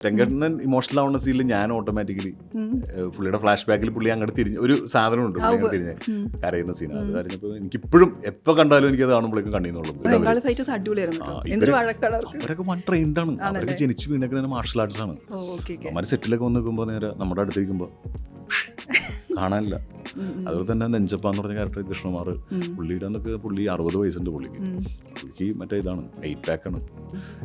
രംഗണ്ണൻ emotional ആവുന്ന സീനിൽ ഞാൻ ഓട്ടോമാറ്റിക്കലി പുള്ളിയുടെ ഫ്ലാഷ് ബാക്കിൽ പുള്ളി അങ്ങോട്ട് തിരിഞ്ഞ് ഒരു സാധനം ഉണ്ട് അങ്ങോട്ട് തിരിഞ്ഞ് കരയുന്ന സീനാണ് അത് കരഞ്ഞപ്പോൾ എനിക്ക് ഇപ്പോഴും എപ്പോൾ കണ്ടാലും എനിക്ക് അത് കാണുമ്പോഴേക്കും കണ്ണീന്നുള്ളൂ അവരൊക്കെ വൺ ജനിച്ച് വീണേക്കുന്ന മാർഷൽ ആർട്സ് ആണ്. അവർ അവന്മാർ സെറ്റിലൊക്കെ വന്ന് നിൽക്കുമ്പോൾ നേരെ നമ്മുടെ അടുത്ത് നിൽക്കുമ്പോൾ കാണാനില്ല. അതുപോലെ തന്നെ നെഞ്ചപ്പ എന്ന് പറഞ്ഞ ക്യാരക്ടർ കൃഷ്ണകുമാർ പുള്ളിയുടെ എന്നൊക്കെ പുള്ളി അറുപത് വയസ്സുണ്ട് പുള്ളിക്ക്. പുള്ളിക്ക് മറ്റേ ഇതാണ് എയ്റ്റ് പാക്കാണ്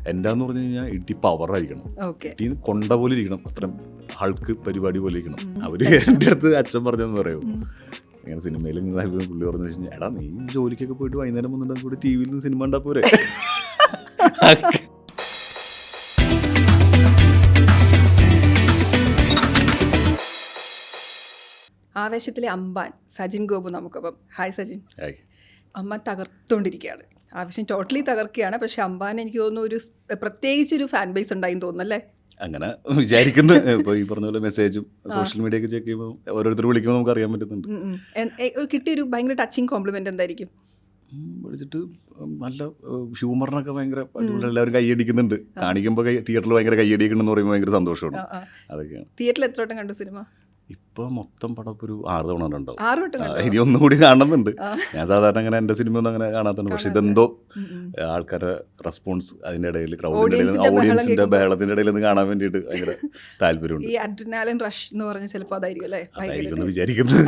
എന്റെ എന്ന് പറഞ്ഞു കഴിഞ്ഞാൽ ഇട്ടി പവർ ആയിരിക്കണം. ഓക്കെ. ഇടി കൊണ്ട പോലെ ഇരിക്കണം അത്രയും ഹൾക്ക് പരിപാടി പോലെ ഇരിക്കണം. അവർ എന്റെ അടുത്ത് അച്ഛൻ പറഞ്ഞതെന്ന് പറയൂ. ഇങ്ങനെ സിനിമയിൽ ഇങ്ങനെ പുള്ളി പറഞ്ഞു വെച്ചാൽ എടാ നീ ജോലിക്കൊക്കെ പോയിട്ട് വൈകുന്നേരം വന്നിട്ടുണ്ടെങ്കിൽ കൂടി ടി വിയിൽ നിന്ന് സിനിമ ഉണ്ടാ പോരെ? ആവേശത്തിലെ അമ്പാൻ സജിൻ ഗോപു നമുക്കപ്പം. ഹായ് സജിൻ. അമ്മ തകർത്തോണ്ടിരിക്കുകയാണ്. തകർത്തുകൊണ്ടിരിക്കുകയാണ് ആവശ്യം ടോട്ടലി തകർക്കുകയാണ്. പക്ഷെ അമ്പാൻ എനിക്ക് തോന്നുന്നു ഒരു പ്രത്യേകിച്ച് ഒരു ഫാൻ ബേസ് ഉണ്ടായി തോന്നുന്നല്ലേ? അങ്ങനെ വിചാരിക്കുന്നു. ഇപ്പോൾ ഈ പറഞ്ഞ പോലെ മെസ്സേജും സോഷ്യൽ മീഡിയ ഒക്കെ ചെക്ക് ചെയ്യുമ്പോൾ ഓരോരുത്തർ വിളിക്കുമ്പോൾ നമുക്ക് അറിയാൻ പറ്റുന്നുണ്ട്. കിട്ടിയ ഒരു എൻ- കിട്ടിയൊരു ഭയങ്കര ടച്ചിങ് കോംപ്ലിമെന്റ് എന്തായിരിക്കും? വിളിച്ചിട്ട് നല്ല ഹ്യൂമറിനൊക്കെ ഭയങ്കര എല്ലാവരും കൈയടിക്കുന്നുണ്ട്. കാണിക്കുമ്പോൾ തിയേറ്ററിൽ ഭയങ്കര കൈയടിക്കണമെന്ന് പറയുമ്പോൾ ഭയങ്കര സന്തോഷമാണ്. അതൊക്കെയാണ്. തിയേറ്ററിൽ എത്ര വട്ടം കണ്ടു സിനിമ? ഇപ്പൊ മൊത്തം പടം ഒരു ആറ് തവണ ഉണ്ടാവും ഇനി ഒന്നും കൂടി കാണുന്നുണ്ട്. ഞാൻ സാധാരണ അങ്ങനെ എന്റെ സിനിമ ഒന്നും അങ്ങനെ കാണാത്തുണ്ട് പക്ഷെ ഇതെന്തോ. ആൾക്കാരുടെ റെസ്പോൺസ് അതിന്റെ ഇടയിൽ ക്രൗഡിന്റെ ഇടയിൽ ഓഡിയൻസിന്റെ ബഹളത്തിന്റെ ഓഡിയൻസിന്റെ ബഹളത്തിന്റെ ഇടയിൽ നിന്ന് കാണാൻ വേണ്ടിയിട്ട് ഭയങ്കര താല്പര്യമുണ്ട്. ഈ അഡ്രിനാലിൻ റഷ് എന്ന് പറഞ്ഞ ചിലപ്പോൾ അതായിരിക്കും അല്ലേ? അതായിരിക്കും വിചാരിക്കുന്നത്.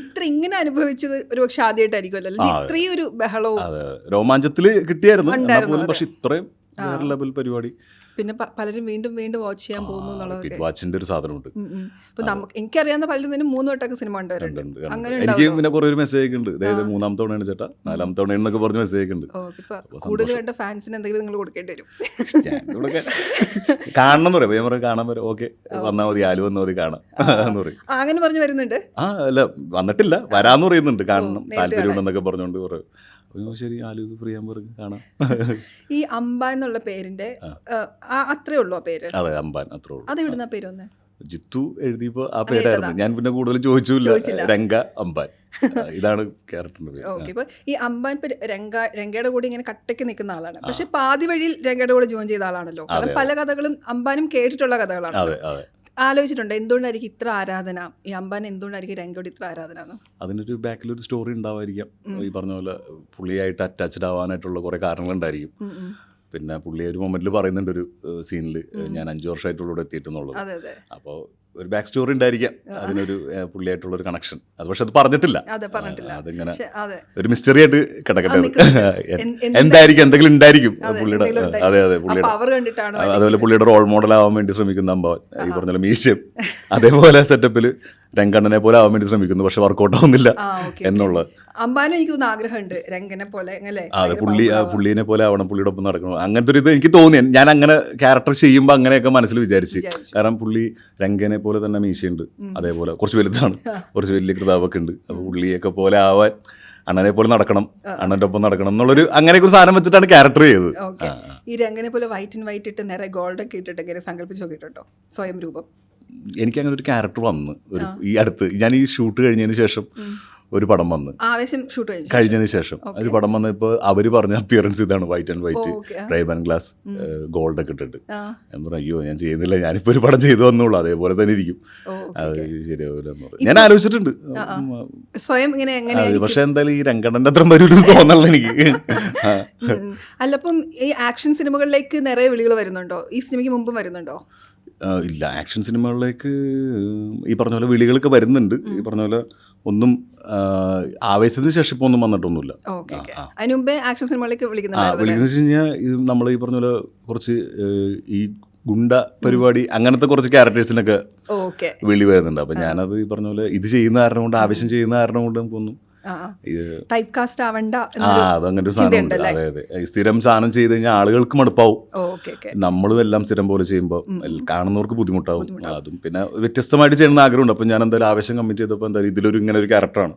ഇത്ര ഇങ്ങനെ അനുഭവിച്ചത് ഒരു പക്ഷെ ആദ്യമായിട്ടായിരിക്കുമല്ലോ. ഇത്രയും ഒരു ബഹളവും രോമാഞ്ചത്തിൽ രോമാഞ്ചത്തിൽ കിട്ടിയായിരുന്നു. പോലും പക്ഷെ ഇത്രയും വേറെ ലെവൽ പരിപാടി. പിന്നെ പലരും വീണ്ടും വീണ്ടും വാച്ച് ചെയ്യാൻ പോകുന്നു റിപ്പീറ്റ് വാച്ചിന്റെ ഒരു സാധനമുണ്ട്. ഇപ്പൊ നമുക്ക് എനിക്കറിയാവുന്ന പലരും തന്നെ മൂന്ന് വട്ടമൊക്കെ സിനിമ കണ്ടവരുണ്ട് ഉണ്ട്, ഉണ്ട്. അങ്ങനെ എനിക്ക്? പിന്നെ കുറെ ഒരു മെസ്സേജ് ഉണ്ട്. അതായത് മൂന്നാം തവണയാണ് ചേട്ടാ നാലാം തവണയെന്നൊക്കെ പറഞ്ഞ മെസ്സേജ് ഉണ്ട്. കൂടുതൽ വേണ്ട ഫാൻസിന് എന്തെങ്കിലും നിങ്ങൾ കൊടുക്കേണ്ടി വരും. കാണണം എന്ന് പറയാം. ഞാൻ പറയും കാണാൻ വരാം. ഓക്കെ. വന്നാൽ മതി ആലു വന്നാൽ മതി കാണാം എന്ന് പറയും. അങ്ങനെ പറഞ്ഞു വരുന്നുണ്ട്? ആ അല്ല വന്നിട്ടില്ല. വരാന്ന് പറയുന്നുണ്ട്. കാണണം. താല്പര്യം ഉണ്ടെന്നൊക്കെ പറഞ്ഞുകൊണ്ട് പറയും ശരി ആലു ഫ്രീ ആകുമ്പോൾ പറയും കാണാം. ഈ അമ്പ എന്നുള്ള പേരിന്റെ അത്രേ ഉള്ളൂ ആ പേര്? അതെ അമ്പാൻ അത്രേ ഉള്ളൂ. അത് എവിടുന്ന പേര് വന്നേ? ജിത്തു എഴുതിയപ്പോൾ ആ പേരായിരുന്നു. ഞാൻ പിന്നെ കൂടുതൽ ചോദിച്ചില്ല. രംഗ അമ്പാൻ. ഇതാണ് ക്യാരക്ടറിന്റെ പേര്. ഓക്കെ ഇപ്പൊ ഈ അമ്പാൻ ഇപ്പൊ രംഗ രംഗയുടെ കൂടെ ഇങ്ങനെ കട്ടയ്ക്ക് നിൽക്കുന്ന ആളാണ്. പക്ഷെ പാതി വഴിയിൽ രംഗയുടെ കൂടെ ജോയിൻ ചെയ്ത ആളാണല്ലോ. കാരണം പല കഥകളും അമ്പാനും കേട്ടിട്ടുള്ള കഥകളാണ്. ആലോചിച്ചിട്ടുണ്ട് എന്തുകൊണ്ടായിരിക്കും ഇത്ര ആരാധന? ഈ അമ്പാൻ എന്തുകൊണ്ടായിരിക്കും രംഗോട് ഇത്ര ആരാധന എന്ന്? അതിനൊരു ബാക്കിലൊരു സ്റ്റോറി ഉണ്ടാവായിരിക്കാം ഈ പറഞ്ഞ പോലെ പുള്ളിയായിട്ട് അറ്റാച്ച്ഡ് ആവാനായിട്ടുള്ള കുറേ കാരണങ്ങളുണ്ടായിരിക്കും. പിന്നെ പുള്ളി ഒരു മൊമെന്റിൽ പറയുന്നുണ്ട് ഒരു സീനിൽ ഞാൻ അഞ്ചു വർഷമായിട്ടുള്ള ഇവിടെ എത്തിയിട്ടുള്ളത്. അതെ അപ്പോൾ ഒരു ബാക്ക് സ്റ്റോറി ഉണ്ടായിരിക്കാം. അതിനൊരു പുള്ളിയായിട്ടുള്ള ഒരു കണക്ഷൻ അത് പക്ഷെ അത് പറഞ്ഞിട്ടില്ല. അതിങ്ങനെ ഒരു മിസ്റ്ററി ആയിട്ട് കിടക്കട്ടെ എന്തായിരിക്കും എന്തെങ്കിലും ഉണ്ടായിരിക്കും പുള്ളിയുടെ അതെ അതെ പുള്ളിയുടെ. അതുപോലെ പുള്ളിയുടെ റോൾ മോഡൽ ആവാൻ വേണ്ടി ശ്രമിക്കുന്ന അമ്പാവൻ. ഈ പറഞ്ഞ മീശം അതേപോലെ സെറ്റപ്പിൽ രംഗണ്ണനെ പോലെ ആവാൻ വേണ്ടി ശ്രമിക്കുന്നു പക്ഷെ വർക്കൗട്ട് ആവുന്നില്ല എന്നുള്ളത്. അമ്പാനും എനിക്ക് തോന്നുന്നു ആഗ്രഹമുണ്ട് രംഗനെ പോലെ അതെ പുള്ളി പുള്ളിനെ പോലെ ആവണം പുള്ളിയുടെ ഒപ്പം നടക്കണം. അങ്ങനത്തെ ഒരു ഇത് എനിക്ക് തോന്നി. ഞാൻ അങ്ങനെ ക്യാരക്ടർ ചെയ്യുമ്പോൾ അങ്ങനെയൊക്കെ മനസ്സിൽ വിചാരിച്ച്. കാരണം പുള്ളി രംഗനെ പോലെ തന്നെ മീശയുണ്ട്. അതേപോലെ കുറച്ച് വലുതാണ്. കുറച്ച് വലിയ കൃതാവൊക്കെ ഉണ്ട്. അപ്പോൾ പുള്ളിയൊക്കെ പോലെ ആവാൻ അണ്ണനെ പോലെ നടക്കണം. അണ്ണന്റെ ഒപ്പം നടക്കണം എന്നുള്ളൊരു അങ്ങനെ ഒരു സാധനം വെച്ചിട്ടാണ് ക്യാരക്ടർ ചെയ്തത്. ഈ രംഗനെ പോലെ വൈറ്റ് ആൻഡ് വൈറ്റ് ഇട്ട് നേരെ ഗോൾഡ് ഒക്കെ ഇട്ടിട്ട് ഇങ്ങനെ സങ്കല്പിച്ച് നോക്കിയിട്ടുണ്ടോ? സ്വയം രൂപം. എനിക്ക് അങ്ങനെ ഒരു ക്യാരക്ടർ വന്ന് ഒരു ഈ അടുത്ത് ഞാൻ ഈ ഷൂട്ട് കഴിഞ്ഞതിന് ശേഷം ഒരു പടം വന്ന്. ആവേശം ഷൂട്ട് കഴിഞ്ഞു. കഴിഞ്ഞതിന് ശേഷം. ഒരു പടം വന്നപ്പോൾ അവർ പറഞ്ഞ അപ്പിയറൻസ് ഇതാണ് white and white Rayban glass gold ഒക്കെ ഇട്ടിട്ട്. ഞാൻ പറഞ്ഞു അയ്യോ ഞാൻ ചെയ്യുന്നില്ല. ഞാനിപ്പോൾ ഒരു പടം ചെയ്തു വന്നുള്ളൂ. അതേപോലെ തന്നെ ഇരിക്കും. ഓ അത് ശരിയാവില്ല ഞാൻ ആലോചിച്ചിട്ടുണ്ട്. സ്വയം ഇങ്ങനെ പക്ഷെ എന്തായാലും ഈ രംഗണ്ണന്റെ അത്ര വരും തോന്നല്ല എനിക്ക്. അല്ലപ്പം ഈ ആക്ഷൻ സിനിമകളിലേക്ക് നിറയെ വിളികൾ വരുന്നുണ്ടോ? ഈ സിനിമയ്ക്ക് മുമ്പും വരുന്നുണ്ടോ? ഇല്ല ആക്ഷൻ സിനിമകളിലേക്ക് ഈ പറഞ്ഞ പോലെ വിളികളൊക്കെ വരുന്നുണ്ട്. ഈ പറഞ്ഞ പോലെ ഒന്നും ആവേശത്തിന് ശേഷം ഇപ്പോൾ ഒന്നും വന്നിട്ടൊന്നുമില്ല. ആക്ഷൻ സിനിമകളിലേക്ക് വിളിക്കുന്നത് വിളിക്കുന്ന വെച്ച് കഴിഞ്ഞാൽ നമ്മൾ ഈ പറഞ്ഞ പോലെ കുറച്ച് ഈ ഗുണ്ട പരിപാടി അങ്ങനത്തെ കുറച്ച് ക്യാരക്ടേഴ്സിനൊക്കെ വിളി വരുന്നുണ്ട്. അപ്പം ഞാനത് ഈ പറഞ്ഞ പോലെ ഇത് ചെയ്യുന്ന കാരണം കൊണ്ട് ആവശ്യം ചെയ്യുന്ന കാരണം കൊണ്ട് നമുക്കൊന്നും ടൈപ്പ് കാസ്റ്റ് ആവണ്ട ആ അതങ്ങനെ ഒരു സാധനം ഉണ്ട്. അതെ അതെ. സ്ഥിരം സാധനം ചെയ്ത് കഴിഞ്ഞാൽ ആളുകൾക്ക് മടുപ്പാവും. നമ്മളും എല്ലാം സ്ഥിരം പോലെ ചെയ്യുമ്പോൾ കാണുന്നവർക്ക് ബുദ്ധിമുട്ടാവും. അതും പിന്നെ വ്യത്യസ്തമായിട്ട് ചെയ്യണമെന്ന് ആഗ്രഹമുണ്ട്. അപ്പം ഞാൻ എന്തായാലും ആവശ്യം കമ്മിറ്റ് ചെയ്തപ്പോൾ എന്തായാലും ഇതിലൊരു ഇങ്ങനെ ഒരു ക്യാരക്ടറാണ്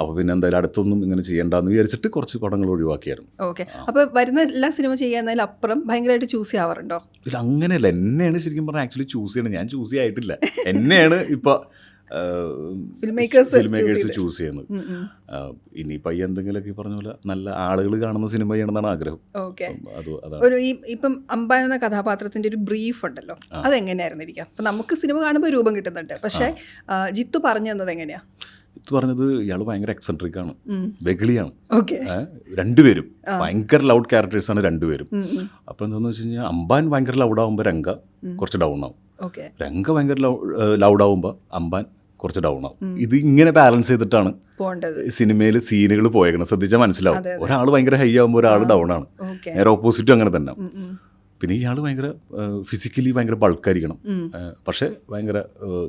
അപ്പോൾ പിന്നെ എന്തായാലും അടുത്തൊന്നും ഇങ്ങനെ ചെയ്യേണ്ടെന്ന് വിചാരിച്ചിട്ട് കുറച്ച് പടങ്ങൾ ഒഴിവാക്കിയായിരുന്നു. ഓക്കെ. അപ്പൊ വരുന്ന എല്ലാ സിനിമ ചെയ്യാന്നതിൽ അപ്പുറം ഭയങ്കരമായിട്ട് ചൂസ് ചെയ്യാറുണ്ടോ ഇല്ല അങ്ങനെയല്ല. എന്നെയാണ് ശരിക്കും പറഞ്ഞാൽ ആക്ച്വലി ചൂസ് ചെയ്യണം ഞാൻ ചൂസ് ചെയ്യായിട്ടില്ല. എന്നെയാണ് ഇപ്പൊ ഫിലിം മേക്കേഴ്സ് ചൂസ് ചെയ്യുന്നത്. ഇനിയിപ്പോൾ ഈ എന്തെങ്കിലുമൊക്കെ പറഞ്ഞ പോലെ നല്ല ആളുകൾ കാണുന്ന സിനിമ ചെയ്യണമെന്നാണ് ആഗ്രഹം. അപ്പം ഒരു ഈ ഇപ്പം അമ്പാൻ എന്ന കഥാപാത്രത്തിന്റെ ഒരു ബ്രീഫ് ഉണ്ടല്ലോ. അതെങ്ങനെയായിരുന്നിരിക്കാം? അപ്പൊ നമുക്ക് സിനിമ കാണുമ്പോൾ രൂപം കിട്ടുന്നുണ്ട്. പക്ഷേ ജിത്തു പറഞ്ഞു തന്നത് എങ്ങനെയാ? ജിത്തു പറഞ്ഞത് ഇയാൾ ഭയങ്കര എക്സെൻട്രിക് ആണ്. വെഗിളിയാണ് വെകിളിയാണ്. രണ്ടുപേരും. ഭയങ്കര ലൗഡ് ക്യാരക്ടേഴ്സാണ് രണ്ടുപേരും. അപ്പോൾ എന്താന്ന് വെച്ച് കഴിഞ്ഞാൽ അമ്പാൻ ഭയങ്കര ലൗഡ് ആകുമ്പോൾ രംഗ കുറച്ച് ഡൗൺ ആവും. രംഗ ഭയങ്കര ലൗഡ് ആവുമ്പോൾ അമ്പാൻ കുറച്ച് ഡൗൺ ആവും ഇത് ഇങ്ങനെ ബാലൻസ് ചെയ്തിട്ടാണ് സിനിമയിൽ സീനുകൾ പോയേക്കണം ശ്രദ്ധിച്ചാൽ മനസ്സിലാവും. ഒരാൾ ഭയങ്കര ഹൈ ആവുമ്പോൾ ഒരാൾ ഡൗൺ ആണ് നേരെ ഓപ്പോസിറ്റും അങ്ങനെ തന്നെ. പിന്നെ ഇയാൾ ഭയങ്കര ഫിസിക്കലി ഭയങ്കര ബൾക്കായിരിക്കണം പക്ഷേ ഭയങ്കര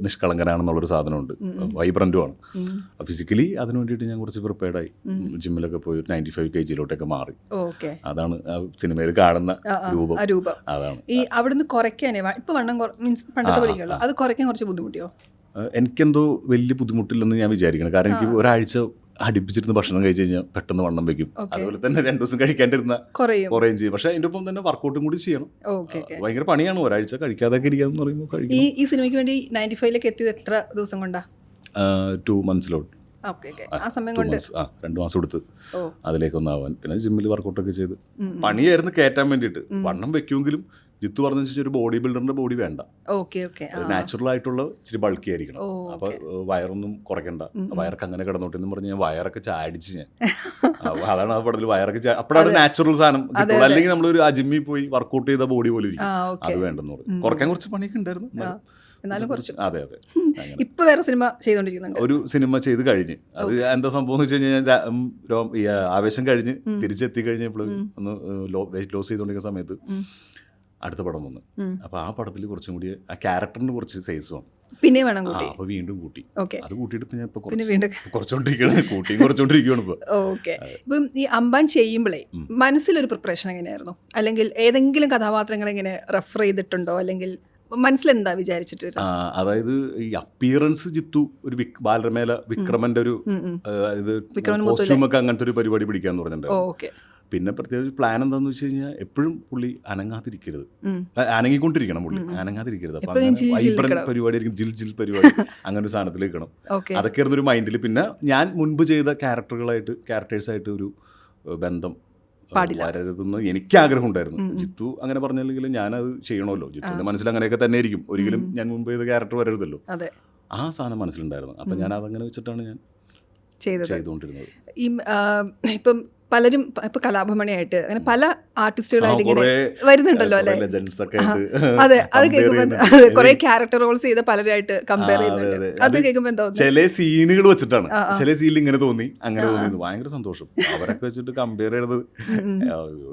നിഷ്കളങ്കനാണെന്നുള്ളൊരു സാധനമുണ്ട്. വൈബ്രന്റുമാണ് ഫിസിക്കലി അതിന് വേണ്ടിയിട്ട് ഞാൻ കുറച്ച് പ്രിപ്പയർഡായി ജിമ്മിലൊക്കെ പോയി നയന്റി ഫൈവ് കെ ജിയിലോട്ടൊക്കെ മാറി. അതാണ് സിനിമയിൽ കാണുന്ന രൂപം. അതാണ്. ഈ അവിടുന്ന് കുറയ്ക്കാനേ ഇപ്പൊ വണ്ണം മീൻസ് പണ്ടത്തെ അത് കുറയ്ക്കാൻ കുറച്ച് ബുദ്ധിമുട്ടിയോ? എനിക്കെന്തോ വലിയ ബുദ്ധിമുട്ടില്ലെന്ന് ഞാൻ വിചാരിക്കണം. കാരണം എനിക്ക് ഒരാഴ്ച അടുപ്പിച്ചിരുന്ന് ഭക്ഷണം കഴിച്ച് കഴിഞ്ഞാൽ പെട്ടെന്ന് വണ്ണം വെക്കും. അതുപോലെ തന്നെ രണ്ടു ദിവസം കഴിക്കാണ്ടിരുന്ന കുറയും. ചെയ്യും. പക്ഷെ അതിന്റെ ഒപ്പം തന്നെ വർക്കൗട്ടും കൂടി ചെയ്യണം. ഭയങ്കര പണിയാണ്. ഒരാഴ്ച കഴിക്കാതെ ഇരിക്കാന്ന് പറയുമ്പോൾ ഈ സിനിമയ്ക്ക് വേണ്ടി നയന്റി ഫൈവിലേക്ക് എത്തിയത് എത്ര ദിവസം കൊണ്ടാ? ടു മന്ത്സിലോട്ട്. ആ സമയം കൊണ്ട് ആ രണ്ട് മാസം എടുത്ത് ഓ. അതിലേക്കൊന്നാവാൻ. പിന്നെ ജിമ്മിൽ വർക്കൗട്ടൊക്കെ ചെയ്ത്. പണിയായിരുന്നു കയറ്റാൻ വേണ്ടിയിട്ട്. വണ്ണം വെക്കുമെങ്കിലും ജിത്തു പറഞ്ഞു വെച്ചാൽ ഒരു ബോഡി ബിൽഡറിന്റെ ബോഡി വേണ്ട. Okay okay. നാച്ചുറൽ ആയിട്ടുള്ള ഇച്ചിരി ബൾക്കി ആയിരിക്കണം. അപ്പൊ വയറൊന്നും കുറയ്ക്കണ്ട. വയറൊക്കെ അങ്ങനെ കിടന്നോട്ടെ എന്ന് പറഞ്ഞ് ഞാൻ വയറൊക്കെ ചാടിച്ച് ഞാൻ. അതാണ് ആ പടത്തിൽ വയറൊക്കെ അപ്പോഴാണ് നാച്ചുറൽ സാധനം. കിട്ടുള്ളൂ അല്ലെങ്കിൽ നമ്മളൊരു ആ ജിമ്മിൽ പോയി വർക്കൗട്ട് ചെയ്ത ബോഡി പോലെ ഇരിക്കും. അത് വേണ്ടെന്ന് പറഞ്ഞു. കുറയ്ക്കാൻ കുറച്ച് പണിയൊക്കെ ഉണ്ടായിരുന്നു. എന്നാലും കുറച്ച് അതെ അതെ. ഇപ്പൊ വേറെ സിനിമ ചെയ്തോണ്ടിരിക്കുന്നുണ്ട്. ഒരു സിനിമ ചെയ്ത് കഴിഞ്ഞ്. അത് എന്താ സംഭവം വെച്ച് കഴിഞ്ഞാൽ ആവേശം കഴിഞ്ഞ് തിരിച്ചെത്തി കഴിഞ്ഞപ്പോൾ ഒന്ന് വെയിറ്റ് ലോസ് ചെയ്തുകൊണ്ടിരിക്കുന്ന സമയത്ത് അടുത്ത പടം വന്നു. അപ്പൊ അപ്പോൾ ആ പടത്തിൽ കുറച്ചും കൂടി ആ ക്യാരക്ടറിന് കുറച്ച് സൈസ് വന്നു. പിന്നെ വേണം അപ്പൊ വീണ്ടും കൂട്ടി. ഓക്കെ. അത് കൂട്ടിയിട്ട് ഇപ്പം ഞാൻ കൂട്ടിയും കുറച്ചുകൊണ്ടിരിക്കുകയാണ് ഇപ്പോൾ ഓക്കെ. ഇപ്പം ഈ അമ്പാൻ ചെയ്യുമ്പോഴേ മനസ്സിലൊരു പ്രിപ്പറേഷൻ എങ്ങനെയായിരുന്നു? അല്ലെങ്കിൽ ഏതെങ്കിലും കഥാപാത്രങ്ങൾ എങ്ങനെ റെഫർ ചെയ്തിട്ടുണ്ടോ? അല്ലെങ്കിൽ മനസ്സിലെന്താ വിചാരിച്ചിട്ട്? അതായത് ഈ അപ്പിയറൻസ് ജിത്തു ഒരു ബാലരമേല വിക്രമന്റെ ഒരു അതായത് കോസ്റ്റ്യൂമൊക്കെ അങ്ങനത്തെ ഒരു പരിപാടി പിടിക്കാന്ന് പറഞ്ഞിട്ടുണ്ട്. ഓക്കെ. പിന്നെ പ്രത്യേകിച്ച് പ്ലാൻ എന്താന്ന് വെച്ച് കഴിഞ്ഞാൽ എപ്പോഴും പുള്ളി അനങ്ങാതിരിക്കരുത്. അനങ്ങിക്കൊണ്ടിരിക്കണം പുള്ളി. അനങ്ങാതിരിക്കരുത്. അപ്പൊ അങ്ങനെ വൈബ്രന്റ് പരിപാടി ആയിരിക്കും. ജിൽ ജിൽ പരിപാടി. അങ്ങനെ ഒരു സാധനത്തിലേക്കണം അതൊക്കെ ആയിരുന്നു ഒരു മൈൻഡിൽ പിന്നെ ഞാൻ മുൻപ് ചെയ്ത ക്യാരക്ടറുകളായിട്ട് ക്യാരക്ടേഴ്സായിട്ട് ഒരു ബന്ധം. വരരുതെന്ന് എനിക്ക് ആഗ്രഹം ഉണ്ടായിരുന്നു ജിത്തു അങ്ങനെ പറഞ്ഞില്ലെങ്കിൽ ഞാനത് ചെയ്യണമല്ലോ. ജിത്തുവിന്റെ മനസ്സിൽ അങ്ങനെയൊക്കെ തന്നെ ആയിരിക്കും ഒരിക്കലും ഞാൻ മുമ്പ് ചെയ്ത ക്യാരക്ടർ വരരുതല്ലോ. ആ സാധനം മനസ്സിലുണ്ടായിരുന്നു. അപ്പം ഞാൻ അതങ്ങനെ വെച്ചിട്ടാണ് ഞാൻ ചെയ്തുകൊണ്ടിരുന്നത്. ഇപ്പം പലരും ഇപ്പൊ കലാഭമണിയായിട്ട് അങ്ങനെ പല ആർട്ടിസ്റ്റുകളായിട്ട് ഇങ്ങനെ വരുന്നുണ്ടല്ലോ അല്ലെ? അതെ അത് കേൾക്കുമ്പോ കേൾക്കുമ്പോൾ കുറെ ക്യാരക്ടർ റോൾസ് ചെയ്ത പലരായിട്ട് കമ്പയർ ചെയ്യുന്നുണ്ട്. അതെ. കേൾക്കുമ്പോ കേൾക്കുമ്പോൾ എന്താ ചില സീനുകൾ വെച്ചിട്ടാണ്. ചില സീനിൽ ഇങ്ങനെ തോന്നി അങ്ങനെ തോന്നി ഭയങ്കര സന്തോഷം. അവരൊക്കെ വെച്ചിട്ട് കമ്പയർ ചെയ്തത്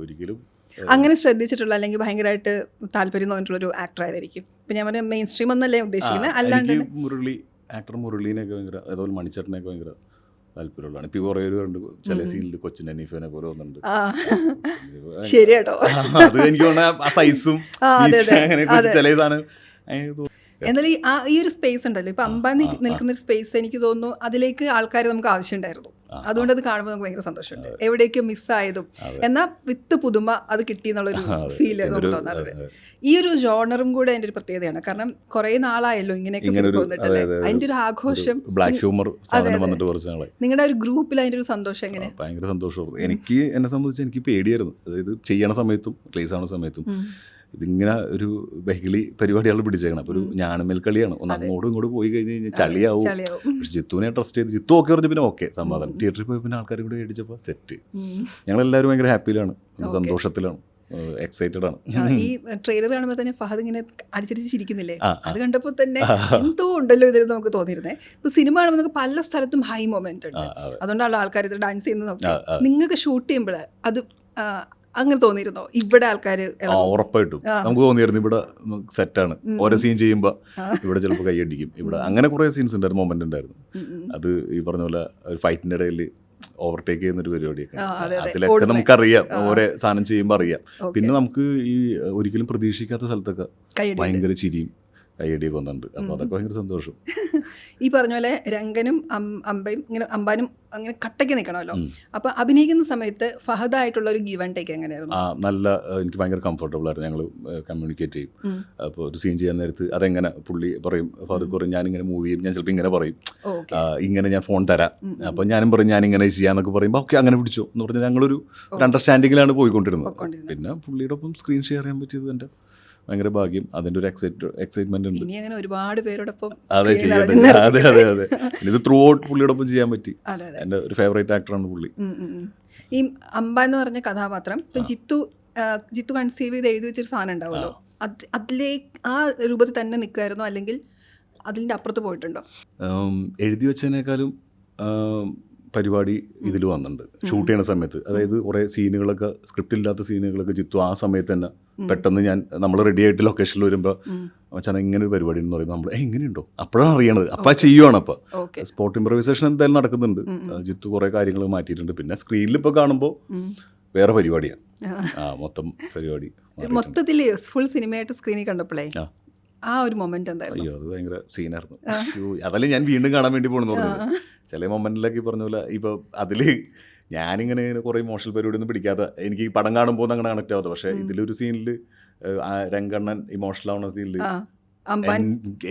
ഒരിക്കലും അങ്ങനെ ശ്രദ്ധിച്ചിട്ടുള്ള അല്ലെങ്കിൽ ഭയങ്കരമായിട്ട് താല്പര്യം തോന്നിയിട്ടുള്ള ഒരു ആക്ടർ ആയിരിക്കും ഇപ്പൊ ഞാൻ പറഞ്ഞ മെയിൻ സ്ട്രീം ഒന്നല്ലേ ഉദ്ദേശിക്കുന്നത്? അല്ലാണ്ട് മുരളി ആക്ടർ മുരളീനെയൊക്കെ ഭയങ്കര അതുപോലെ മണിച്ചേട്ടനെയൊക്കെ ഭയങ്കര താല്പര്യമുള്ളതാണ്. ഇപ്പൊ കുറെ പേരുണ്ട് ചില സീനിൽ കൊച്ചിൻ അനീഫിനെ പോലെ വന്നിട്ടുണ്ട്. ആ. ശരി കേട്ടോ അത് എനിക്ക് തോന്നുന്ന ആ സൈസും. അങ്ങനെ എന്നാൽ ഈ ആ ഈ ഒരു സ്പേസ് ഉണ്ടല്ലോ. ഇപ്പൊ അമ്പാ നിൽക്കുന്ന- നിൽക്കുന്ന ഒരു സ്പേസ് എനിക്ക് തോന്നുന്നു അതിലേക്ക് ആൾക്കാർ നമുക്ക് ആവശ്യമുണ്ടായിരുന്നു. അതുകൊണ്ട് അത് കാണുമ്പോൾ നമുക്ക് ഭയങ്കര സന്തോഷമുണ്ട്. എവിടേക്കോ മിസ്സായതും. എന്നാൽ വിത്ത് പുതുമ അത് കിട്ടി എന്നുള്ളൊരു ഫീൽ നമുക്ക് തോന്നാറുണ്ട്. ഈ ഒരു ജോണറും കൂടെ അതിന്റെ ഒരു പ്രത്യേകതയാണ്. കാരണം കുറെ നാളായല്ലോ ഇങ്ങനെയൊക്കെ വന്നിട്ടല്ലേ അതിന്റെ ഒരു ആഘോഷം ബ്ലാക്ക് ഹ്യൂമർ വന്നിട്ട് കുറച്ച് നാളെ നിങ്ങളുടെ ഒരു ഗ്രൂപ്പിൽ അതിന്റെ ഒരു സന്തോഷം എങ്ങനെ? ഭയങ്കര സന്തോഷമായിരുന്നു. എനിക്ക് എന്നെ സംബന്ധിച്ച് എനിക്ക് പേടിയായിരുന്നു. അതായത് ചെയ്യണ സമയത്തും റിലീസ് ആവുന്ന സമയത്തും ഇതിങ്ങനെ ഒരു ബഹിളി പരിപാടികൾ പിടിച്ചേക്കണം. അപ്പോൾ ഒരു ഞാനും കളിയാണ്. ഒന്ന് അങ്ങോട്ടും ഇങ്ങോട്ടും പോയി കഴിഞ്ഞ് കഴിഞ്ഞാൽ ചളിയാവും. പക്ഷെ ജിത്തുവിനെ ട്രസ്റ്റ് ചെയ്ത് ജിത്തു ഓക്കെ പറഞ്ഞു പിന്നെ ഓക്കെ സമാധാനം. തിയേറ്ററിൽ പോയി പിന്നെ ആൾക്കാരും കൂടെ മേടിച്ചപ്പോൾ സെറ്റ് ഞങ്ങൾ ഞങ്ങളെല്ലാവരും ഭയങ്കര ഹാപ്പിയിലാണ് സന്തോഷത്തിലാണ്. എക്സൈറ്റഡ് ആണ്. ഈ ട്രെയിലർ കാണുമ്പോൾ തന്നെ ഫഹദ് ഇങ്ങനെ അടിച്ചടിച്ച് ചിരിക്കുന്നില്ലേ? അത് കണ്ടപ്പോൾ തന്നെ എന്തോ ഉണ്ടല്ലോ ഇതിൽ നമുക്ക് തോന്നിയിരുന്നേ. ഇപ്പൊ സിനിമ കാണുമ്പോൾ നമുക്ക് പല സ്ഥലത്തും ഹൈ മൊമെന്റ് ഉണ്ട്. അതുകൊണ്ടാണ് ആൾക്കാർ ഇത് ഡാൻസ് ചെയ്യുന്നത്. നിങ്ങൾക്ക് ഷൂട്ട് ചെയ്യുമ്പോൾ അത് അങ്ങനെ തോന്നിയിരുന്നോ? ഇവിടെ ആൾക്കാർ ആ ഉറപ്പായിട്ടും. നമുക്ക് തോന്നിയിരുന്നു ഇവിടെ സെറ്റാണ്. ഓരോ സീൻ ചെയ്യുമ്പോൾ ഇവിടെ ചിലപ്പോൾ കൈയടിക്കും ഇവിടെ അങ്ങനെ കുറേ സീൻസ് ഉണ്ടായിരുന്നു മൊമെന്റ് ഉണ്ടായിരുന്നു. അത് ഈ പറഞ്ഞ പോലെ ഒരു ഫൈറ്റിന്റെ ഇടയിൽ ഓവർടേക്ക് ചെയ്യുന്ന ഒരു പരിപാടിയൊക്കെ. അതിലൊക്കെ നമുക്കറിയാം ഓരോ സാധനം ചെയ്യുമ്പോൾ അറിയാം. പിന്നെ നമുക്ക് ഈ ഒരിക്കലും പ്രതീക്ഷിക്കാത്ത സ്ഥലത്തൊക്കെ ഭയങ്കര ചിരിയും. കൈയടിയൊക്കെ വന്നിട്ടുണ്ട്. അപ്പോൾ അതൊക്കെ ഭയങ്കര സന്തോഷം. ഈ പറഞ്ഞ പോലെ രംഗനും അമ്പയും ഇങ്ങനെ അമ്പാനും അങ്ങനെ കട്ടയ്ക്ക് നിൽക്കണമല്ലോ അപ്പോൾ അപ്പൊ അഭിനയിക്കുന്ന സമയത്ത് ഫഹദായിട്ടുള്ള ഒരു ഗീവ് ആൻഡ് ടേക്ക് എങ്ങനെയായിരുന്നു? ആ നല്ല എനിക്ക് ഭയങ്കര കംഫർട്ടബിൾ ആയിരുന്നു. ഞങ്ങൾ കമ്മ്യൂണിക്കേറ്റ് ചെയ്യും. അപ്പോൾ ഒരു സീൻ ചെയ്യാൻ നേരത്ത് അതെങ്ങനെ പുള്ളി പറയും ഫഹദ് പറയും ഞാനിങ്ങനെ മൂവ് ചെയ്യും. ഞാൻ ചിലപ്പോൾ ഇങ്ങനെ പറയും. ഇങ്ങനെ ഞാൻ ഫോൺ തരാം. അപ്പോൾ ഞാനും പറയും ഞാൻ ഇങ്ങനെ ചെയ്യാന്നൊക്കെ പറയുമ്പോൾ ഓക്കെ അങ്ങനെ പിടിച്ചോ. എന്ന് പറഞ്ഞാൽ ഞങ്ങളൊരു ഒരു അണ്ടർസ്റ്റാൻഡിങ്ങിലാണ് പോയിക്കൊണ്ടിരുന്നത്. പോയിക്കൊണ്ടിരുന്നത്. പിന്നെ പുള്ളിയുടെ ഒപ്പം സ്ക്രീൻ ഷെയർ ചെയ്യാൻ പറ്റിയത് എന്റെ ഭയങ്കര ഭാഗ്യം. അതിന്റെ ഒരു എക്സൈറ്റ് എക്സൈറ്റ്മെന്റ് ഉണ്ട്. ഇനി അങ്ങനെ ഒരുപാട് പേരോടൊപ്പം അതെ ചെയ്യാൻ അതെ അതെ അതെ. ഇത് ത്രൂ ഔട്ട് പുള്ളിയോടൊപ്പം ചെയ്യാൻ പറ്റി. എന്റെ ഒരു ഫേവറേറ്റ് ആക്ടറാണ് പുള്ളി. ഈ അമ്പ എന്ന് പറഞ്ഞ കഥാപാത്രം ഇപ്പം ജിത്തു ജിത്തു കൺസീവ് ചെയ്ത് എഴുതി വെച്ചൊരു സാധനം ഉണ്ടാവുമല്ലോ. അത് അതിലേക്ക് ആ രൂപത്തിൽ തന്നെ നിൽക്കുമായിരുന്നോ അല്ലെങ്കിൽ അതിന്റെ അപ്പുറത്ത് പോയിട്ടുണ്ടോ? എഴുതി വെച്ചതിനേക്കാളും പരിപാടി ഇതിൽ വന്നിട്ടുണ്ട്. ഷൂട്ട് ചെയ്യുന്ന സമയത്ത്. അതായത് കുറേ സീനുകളൊക്കെ സ്ക്രിപ്റ്റ് ഇല്ലാത്ത സീനുകളൊക്കെ ജിത്തു ആ സമയത്ത് തന്നെ പെട്ടെന്ന് ഞാൻ നമ്മൾ റെഡി ആയിട്ട് ലൊക്കേഷനിൽ വരുമ്പോൾ മച്ചാൻ ഇങ്ങനെ ഒരു പരിപാടി എന്ന് പറയുമ്പോൾ നമ്മൾ എങ്ങനെയുണ്ടോ അപ്പോഴാണ് അറിയണത്. അപ്പം ചെയ്യുവാണ് അപ്പം. ഓക്കെ സ്പോട്ട് ഇമ്പ്രവൈസേഷൻ എന്തായാലും നടക്കുന്നുണ്ട്. ജിത്തു കുറേ കാര്യങ്ങൾ മാറ്റിയിട്ടുണ്ട്. പിന്നെ സ്ക്രീനിൽ ഇപ്പോൾ കാണുമ്പോൾ വേറെ പരിപാടിയാണ് ആ. മൊത്തം പരിപാടി. മൊത്തത്തിൽ ഫുൾ സിനിമയായിട്ട് സ്ക്രീനിൽ കണ്ടപ്പോഴേ ആ. ഒരു മൊമെന്റ് എന്തായിരുന്നു? അയ്യോ അത് ഭയങ്കര സീനായിരുന്നു അയ്യോ, അതല്ലേ ഞാൻ വീണ്ടും കാണാൻ വേണ്ടി പോകണമെന്ന് പറഞ്ഞത്. ചില മൊമെന്റിലൊക്കെ ഈ പറഞ്ഞ പോലെ ഇപ്പൊ അതിൽ ഞാനിങ്ങനെ കുറെ ഇമോഷണൽ പരിപാടി ഒന്നും പിടിക്കാത്ത എനിക്ക് ഈ പടം കാണുമ്പോൾ അങ്ങനെ കണക്ട് ആവാത്ത പക്ഷേ ഇതിലൊരു സീനിൽ രംഗണ്ണൻ ഇമോഷണൽ ആവുന്ന സീനിൽ ആ.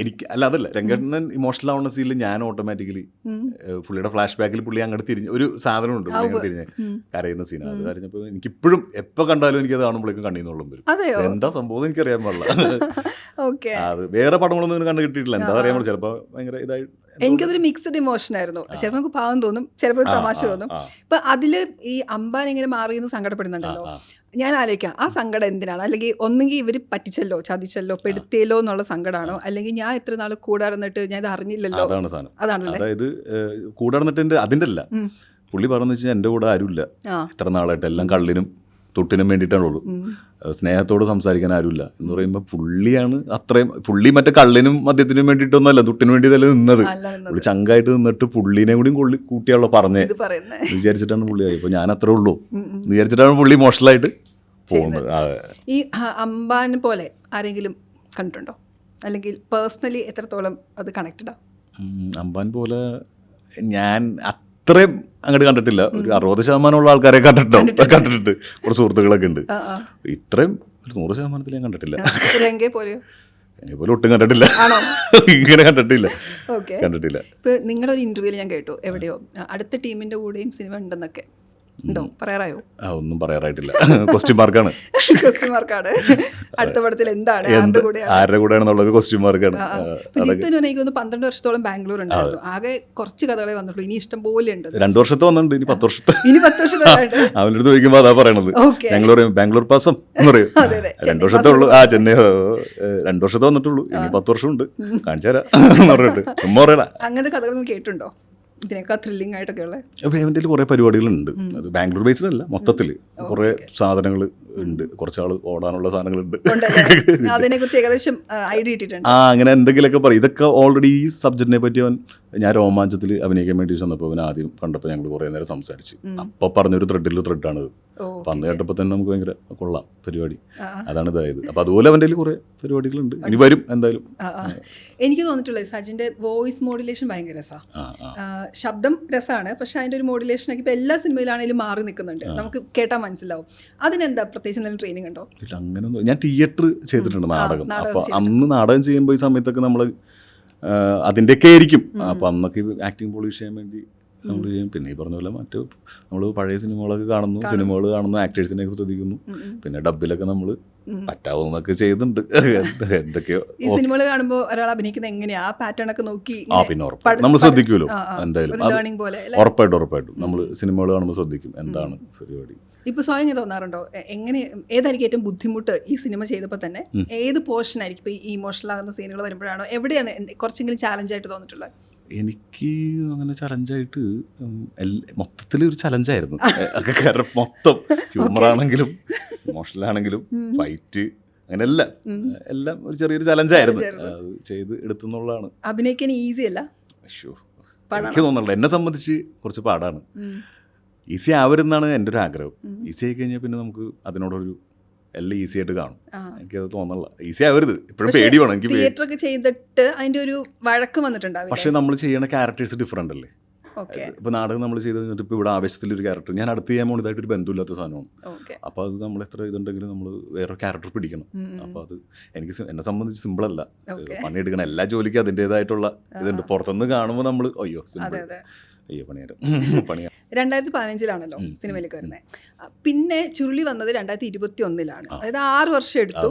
എനിക്ക് അല്ല അതല്ല. രംഗണ്ണൻ ഇമോഷണൽ ആവുന്ന സീനിൽ ഞാൻ ഓട്ടോമാറ്റിക്കലി. പുള്ളിയുടെ ഫ്ലാഷ് ബാക്കിൽ പുള്ളി അങ്ങോട്ട് തിരിഞ്ഞ് ഒരു സാധനമുണ്ട് പുള്ളി അങ്ങോട്ട് തിരിഞ്ഞ്. കരയുന്ന സീനാണ് അത് എനിക്ക് ഇപ്പോഴും എപ്പോൾ കണ്ടാലും എനിക്ക് എനിക്കത് കാണുമ്പോഴേക്കും കണ്ണീന്നോളം വരും. എന്താ സംഭവം എനിക്കറിയാൻ പാടില്ല. അത് വേറെ പടങ്ങളൊന്നും കണ്ടു കിട്ടിയിട്ടില്ല. എന്താ അറിയാൻ പാടില്ല. ചിലപ്പോൾ ഭയങ്കര ഇതായി എനിക്കതൊരു മിക്സഡ് ഇമോഷൻ ആയിരുന്നു. ചിലപ്പോൾ നമുക്ക് പാവം തോന്നും. ചിലപ്പോൾ തമാശ തോന്നും. അപ്പൊ ഇപ്പൊ അതിൽ ഈ അമ്പാൻ ഇങ്ങനെ മാറിയെന്ന് സങ്കടപ്പെടുന്നുണ്ടല്ലോ. ഞാൻ ആലോചിക്കാം ആ സങ്കടം എന്തിനാണ്? അല്ലെങ്കിൽ ഒന്നെങ്കിൽ ഇവർ പറ്റിച്ചല്ലോ ചതിച്ചല്ലോ പെടുത്തിയല്ലോ എന്നുള്ള സങ്കടമാണോ? അല്ലെങ്കിൽ ഞാൻ ഇത്ര നാൾ കൂടെ ഇരുന്നിട്ട് ഞാൻ ഇത് അറിഞ്ഞില്ലല്ലോ? അതാണ് സാധനം. അതാണല്ലേ? അതായത് ഏഹ്, കൂടെ നടന്നിട്ട് അതിന്റെ അല്ല പുള്ളി പറഞ്ഞു വെച്ചാൽ എന്റെ കൂടെ ആരുമില്ല. ഇത്ര നാളായിട്ട് എല്ലാം കള്ളിനും തൊട്ടിനും വേണ്ടിയിട്ടാണുള്ളൂ സ്നേഹത്തോട് സംസാരിക്കാൻ ആരുമില്ല. എന്ന് പറയുമ്പോൾ പുള്ളിയാണ് അത്രയും പുള്ളി മറ്റേ കള്ളിനും മദ്യത്തിനും വേണ്ടിയിട്ടൊന്നുമല്ല തൊട്ടിനും വേണ്ടിയിട്ടല്ല നിന്നത്. പുള്ളി ചങ്കായിട്ട് നിന്നിട്ട് പുള്ളിനെ കൂടി കൊള്ളി കൂട്ടിയാണല്ലോ പറഞ്ഞേ. വിചാരിച്ചിട്ടാണ് പുള്ളി ആയി ഇപ്പോൾ ഞാൻ അത്രേ ഉള്ളൂ. വിചാരിച്ചിട്ടാണ് പുള്ളി മോഷണലായിട്ട് പോകുന്നത്. ഈ അമ്പാനെ അമ്പാൻ പോലെ ആരെങ്കിലും കണ്ടിട്ടുണ്ടോ? അല്ലെങ്കിൽ പേഴ്സണലി എത്രത്തോളം അത് കണക്റ്റഡാ അമ്പാൻ പോലെ ഞാൻ അത്രയും അങ്ങോട്ട് കണ്ടിട്ടില്ല. ഒരു അറുപത് ശതമാനമുള്ള ആൾക്കാരെ കണ്ടിട്ടോ കണ്ടിട്ടുണ്ട്. കുറച്ച് സുഹൃത്തുക്കളൊക്കെ ഉണ്ട്. ഇത്രയും ഒരു നൂറ് ശതമാനത്തിൽ ഞാൻ കണ്ടിട്ടില്ല. പോലെ ഒട്ടും കണ്ടിട്ടില്ല. ഇങ്ങനെ കണ്ടിട്ടില്ല. കണ്ടിട്ടില്ല. ഇപ്പൊ നിങ്ങളുടെ ഒരു ഇന്റർവ്യൂവിൽ ഞാൻ കേട്ടു. എവിടെയോ. അടുത്ത ടീമിന്റെ കൂടെയും സിനിമ ഉണ്ടെന്നൊക്കെ. ഉണ്ടോ പറയാറായോ? ഒന്നും പറയാറായിട്ടില്ല. ക്വസ്റ്റ്യൻ മാർക്കാണ് ക്വസ്റ്റ്യൻ മാർക്കാണ് അടുത്ത പടത്തിൽ എന്താണ്? ആരുടെ കൂടെയാണ്? ആരുടെ കൂടെയാണെന്നുള്ളത് ക്വസ്റ്റ്യൻ മാർക്കാണ് ജിത്തുവിന് എനിക്ക് പന്ത്രണ്ട് വർഷത്തോളം ബാംഗ്ലൂർ ഉണ്ടായിരുന്നു. ആകെ കുറച്ച് കഥകളെ വന്നിട്ടുള്ളൂ. ഇനി ഇഷ്ടം പോലെ ഉണ്ട്. രണ്ടു വർഷത്തെ വന്നിട്ടുണ്ട്. ഇനി പത്ത് വർഷത്തെ. ഇനി പത്ത് വർഷത്തെ അവന്റെ അടുത്ത് ചോദിക്കുമ്പോൾ അതാ പറയണത്. പറയും ബാംഗ്ലൂർ പാസം എന്ന് പറയും. രണ്ടു വർഷത്തെ ഉള്ളൂ. ആ ചെന്നൈ രണ്ടു വർഷത്തെ വന്നിട്ടുള്ളൂ. ഇനി പത്ത് വർഷമുണ്ട്. കാണിച്ചു തരാം പറഞ്ഞിട്ട്. ചുമ്മാ പറയണ. അങ്ങനത്തെ കഥകളൊന്നും കേട്ടിട്ടുണ്ടോ? ഇതിനേക്കാൾ ത്രില്ലിംഗ് ആയിട്ടൊക്കെ ഉള്ളത് അപ്പോൾ എന്റെ കുറേ പരിപാടികളുണ്ട്. അത് ബാംഗ്ലൂർ ബേസ്ഡ് അല്ല മൊത്തത്തിൽ കുറേ സാധനങ്ങൾ ഉണ്ട്. കുറച്ചാൾ ഓടാനുള്ള സാധനങ്ങളുണ്ട്. അതിനെക്കുറിച്ച് ഏകദേശം ഐഡിയ ഇട്ടിട്ടുണ്ട്. ആ അങ്ങനെ എന്തെങ്കിലുമൊക്കെ പറയും. ഇതൊക്കെ ഓൾറെഡി ഈ സബ്ജക്റ്റിനെ പറ്റി അവൻ ഞാൻ രോമാഞ്ചത്തിൽ അഭിനയിക്കാൻ വേണ്ടി വന്നപ്പോൾ അവൻ ആദ്യം കണ്ടപ്പോൾ ഞങ്ങൾ കുറേ നേരം സംസാരിച്ച്. അപ്പോൾ പറഞ്ഞൊരു ത്രെഡിൽ ത്രെഡാണ് അപ്പം അന്ന് കേട്ടപ്പോൾ തന്നെ നമുക്ക് ഭയങ്കര കൊള്ളാം പരിപാടി. അതാണ് ഇതായത്. അപ്പോൾ അതുപോലെ അവന്റെ കയ്യിൽ കുറേ പരിപാടികളുണ്ട്. ഇനി വരും എന്തായാലും. എനിക്ക് തോന്നിട്ടുള്ളത് സജിന്റെ വോയിസ് മോഡുലേഷൻ ഭയങ്കര രസമാണ് ശബ്ദം രസമാണ് പക്ഷെ അതിന്റെ ഒരു മോഡുലേഷൻ ഒക്കെ ഇപ്പൊ എല്ലാ സിനിമയിലാണെങ്കിലും മാറി നിൽക്കുന്നുണ്ട്. നമുക്ക് കേട്ടാൽ മനസ്സിലാവും. അതിനെന്താ പ്രത്യേകിച്ച് എന്തെങ്കിലും ട്രെയിനിങ് ഉണ്ടോ? ഇല്ല അങ്ങനെയൊന്നും ഞാൻ തിയേറ്റർ ചെയ്തിട്ടുണ്ട് നാടകം. അപ്പൊ അപ്പോൾ അന്ന് നാടകം ചെയ്യുമ്പോൾ ഈ സമയത്തൊക്കെ നമ്മൾ അതിന്റെയൊക്കെ ആയിരിക്കും. അപ്പൊ അന്നൊക്കെ ആക്ടിങ് പോളിഷ് ചെയ്യാൻ വേണ്ടി നമ്മൾ ചെയ്യും പിന്നെ ഈ പറഞ്ഞ പോലെ മറ്റു നമ്മൾ പഴയ സിനിമകളൊക്കെ കാണുന്നു സിനിമകൾ കാണുന്നു ആക്ടേഴ്സിനെ ശ്രദ്ധിക്കുന്നു. പിന്നെ ഡബിലൊക്കെ നമ്മൾ പറ്റാവുന്നൊക്കെ ചെയ്യുന്നുണ്ട് എന്തൊക്കെയോ ഈ സിനിമകൾ കാണുമ്പോൾ ഒരാൾ അഭിനയിക്കുന്ന എങ്ങനെയാ? ആ പാറ്റേൺ ഒക്കെ നോക്കി ആ പിന്നെ ഉറപ്പായിട്ടും. നമ്മൾ ശ്രദ്ധിക്കുമല്ലോ എന്തായാലും? ഉറപ്പായിട്ടും ഉറപ്പായിട്ടും. നമ്മൾ സിനിമകൾ കാണുമ്പോൾ ശ്രദ്ധിക്കും. എന്താണ് പരിപാടി? ഇപ്പൊ സ്വയം തോന്നാറുണ്ടോ? എങ്ങനെ ഏതായിരിക്കും ഏറ്റവും ബുദ്ധിമുട്ട് ഈ സിനിമ ചെയ്തപ്പോൾ തന്നെ? ഏത് പോർഷൻ ആയിരിക്കും? ഇപ്പൊ ഈ ഇമോഷണൽ ആകുന്ന സീനുകൾ വരുമ്പോഴാണോ? എവിടെയാണ് കുറച്ചെങ്കിലും ചാലഞ്ച് ആയിട്ട് തോന്നിട്ടുള്ളത് എനിക്ക് അങ്ങനെ ചലഞ്ചായിട്ട് മൊത്തത്തിൽ ഒരു ചലഞ്ചായിരുന്നു കാരണം മൊത്തം ഹ്യൂമർ ആണെങ്കിലും ഇമോഷണൽ ആണെങ്കിലും ഫൈറ്റ് അങ്ങനെ എല്ലാം. എല്ലാം ഒരു ചെറിയൊരു ചലഞ്ചായിരുന്നു അത് ചെയ്ത് എടുത്തുന്നുള്ളതാണ്. അഭിനയിക്കാൻ ഈസി അല്ല? എനിക്ക് തോന്നുന്നുള്ളൂ എന്നെ സംബന്ധിച്ച് കുറച്ച് പാടാണ്. ഈസി ആവരുന്നാണ് എന്റെ ഒരു ആഗ്രഹം ഈസി ആയി കഴിഞ്ഞാൽ പിന്നെ നമുക്ക് അതിനോടൊരു എല്ലാം ഈസി ആയിട്ട് കാണും. എനിക്ക് എനിക്കത് തോന്നല്ല ഈസി ആവരുത്. ഇപ്പോഴും പേടി വേണം. എനിക്ക് തിയേറ്റർ ഒക്കെ ചെയ്തിട്ട് അതിന്റെ ഒരു വഴക്ക് വന്നിട്ടുണ്ടാവും പക്ഷേ നമ്മൾ ചെയ്യുന്ന ക്യാരക്ടേഴ്സ് ഡിഫറെന്റ് അല്ലേ? ഇപ്പൊ നാടകം നമ്മൾ ചെയ്ത് കഴിഞ്ഞിട്ട് ഇപ്പൊ ഇവിടെ ആവേശത്തിലൊരു ക്യാരക്ടർ ഞാൻ അടുത്ത് ചെയ്യാൻ ഇതായിട്ട് ഒരു ബന്ധമില്ലാത്ത സാധനമാണ്. അപ്പൊ അത് നമ്മൾ എത്ര ഇതുണ്ടെങ്കിലും നമ്മൾ വേറെ ക്യാരക്ടർ പിടിക്കണം. അപ്പൊ അത് എനിക്ക് എന്നെ സംബന്ധിച്ച് സിമ്പിൾ അല്ല. പണിയെടുക്കണം എല്ലാ ജോലിക്കും അതിന്റെതായിട്ടുള്ള ഇതുണ്ട്. പുറത്തുനിന്ന് കാണുമ്പോൾ നമ്മൾ അയ്യോ സിമ്പിൾ അയ്യോ രണ്ടായിരത്തി പതിനഞ്ചിലാണല്ലോ സിനിമയിലേക്ക് വരുന്നത്. പിന്നെ ചുരുളി വന്നത് രണ്ടായിരത്തി ഇരുപത്തി ഒന്നിലാണ് അതായത് ആറ് വർഷം എടുത്തു.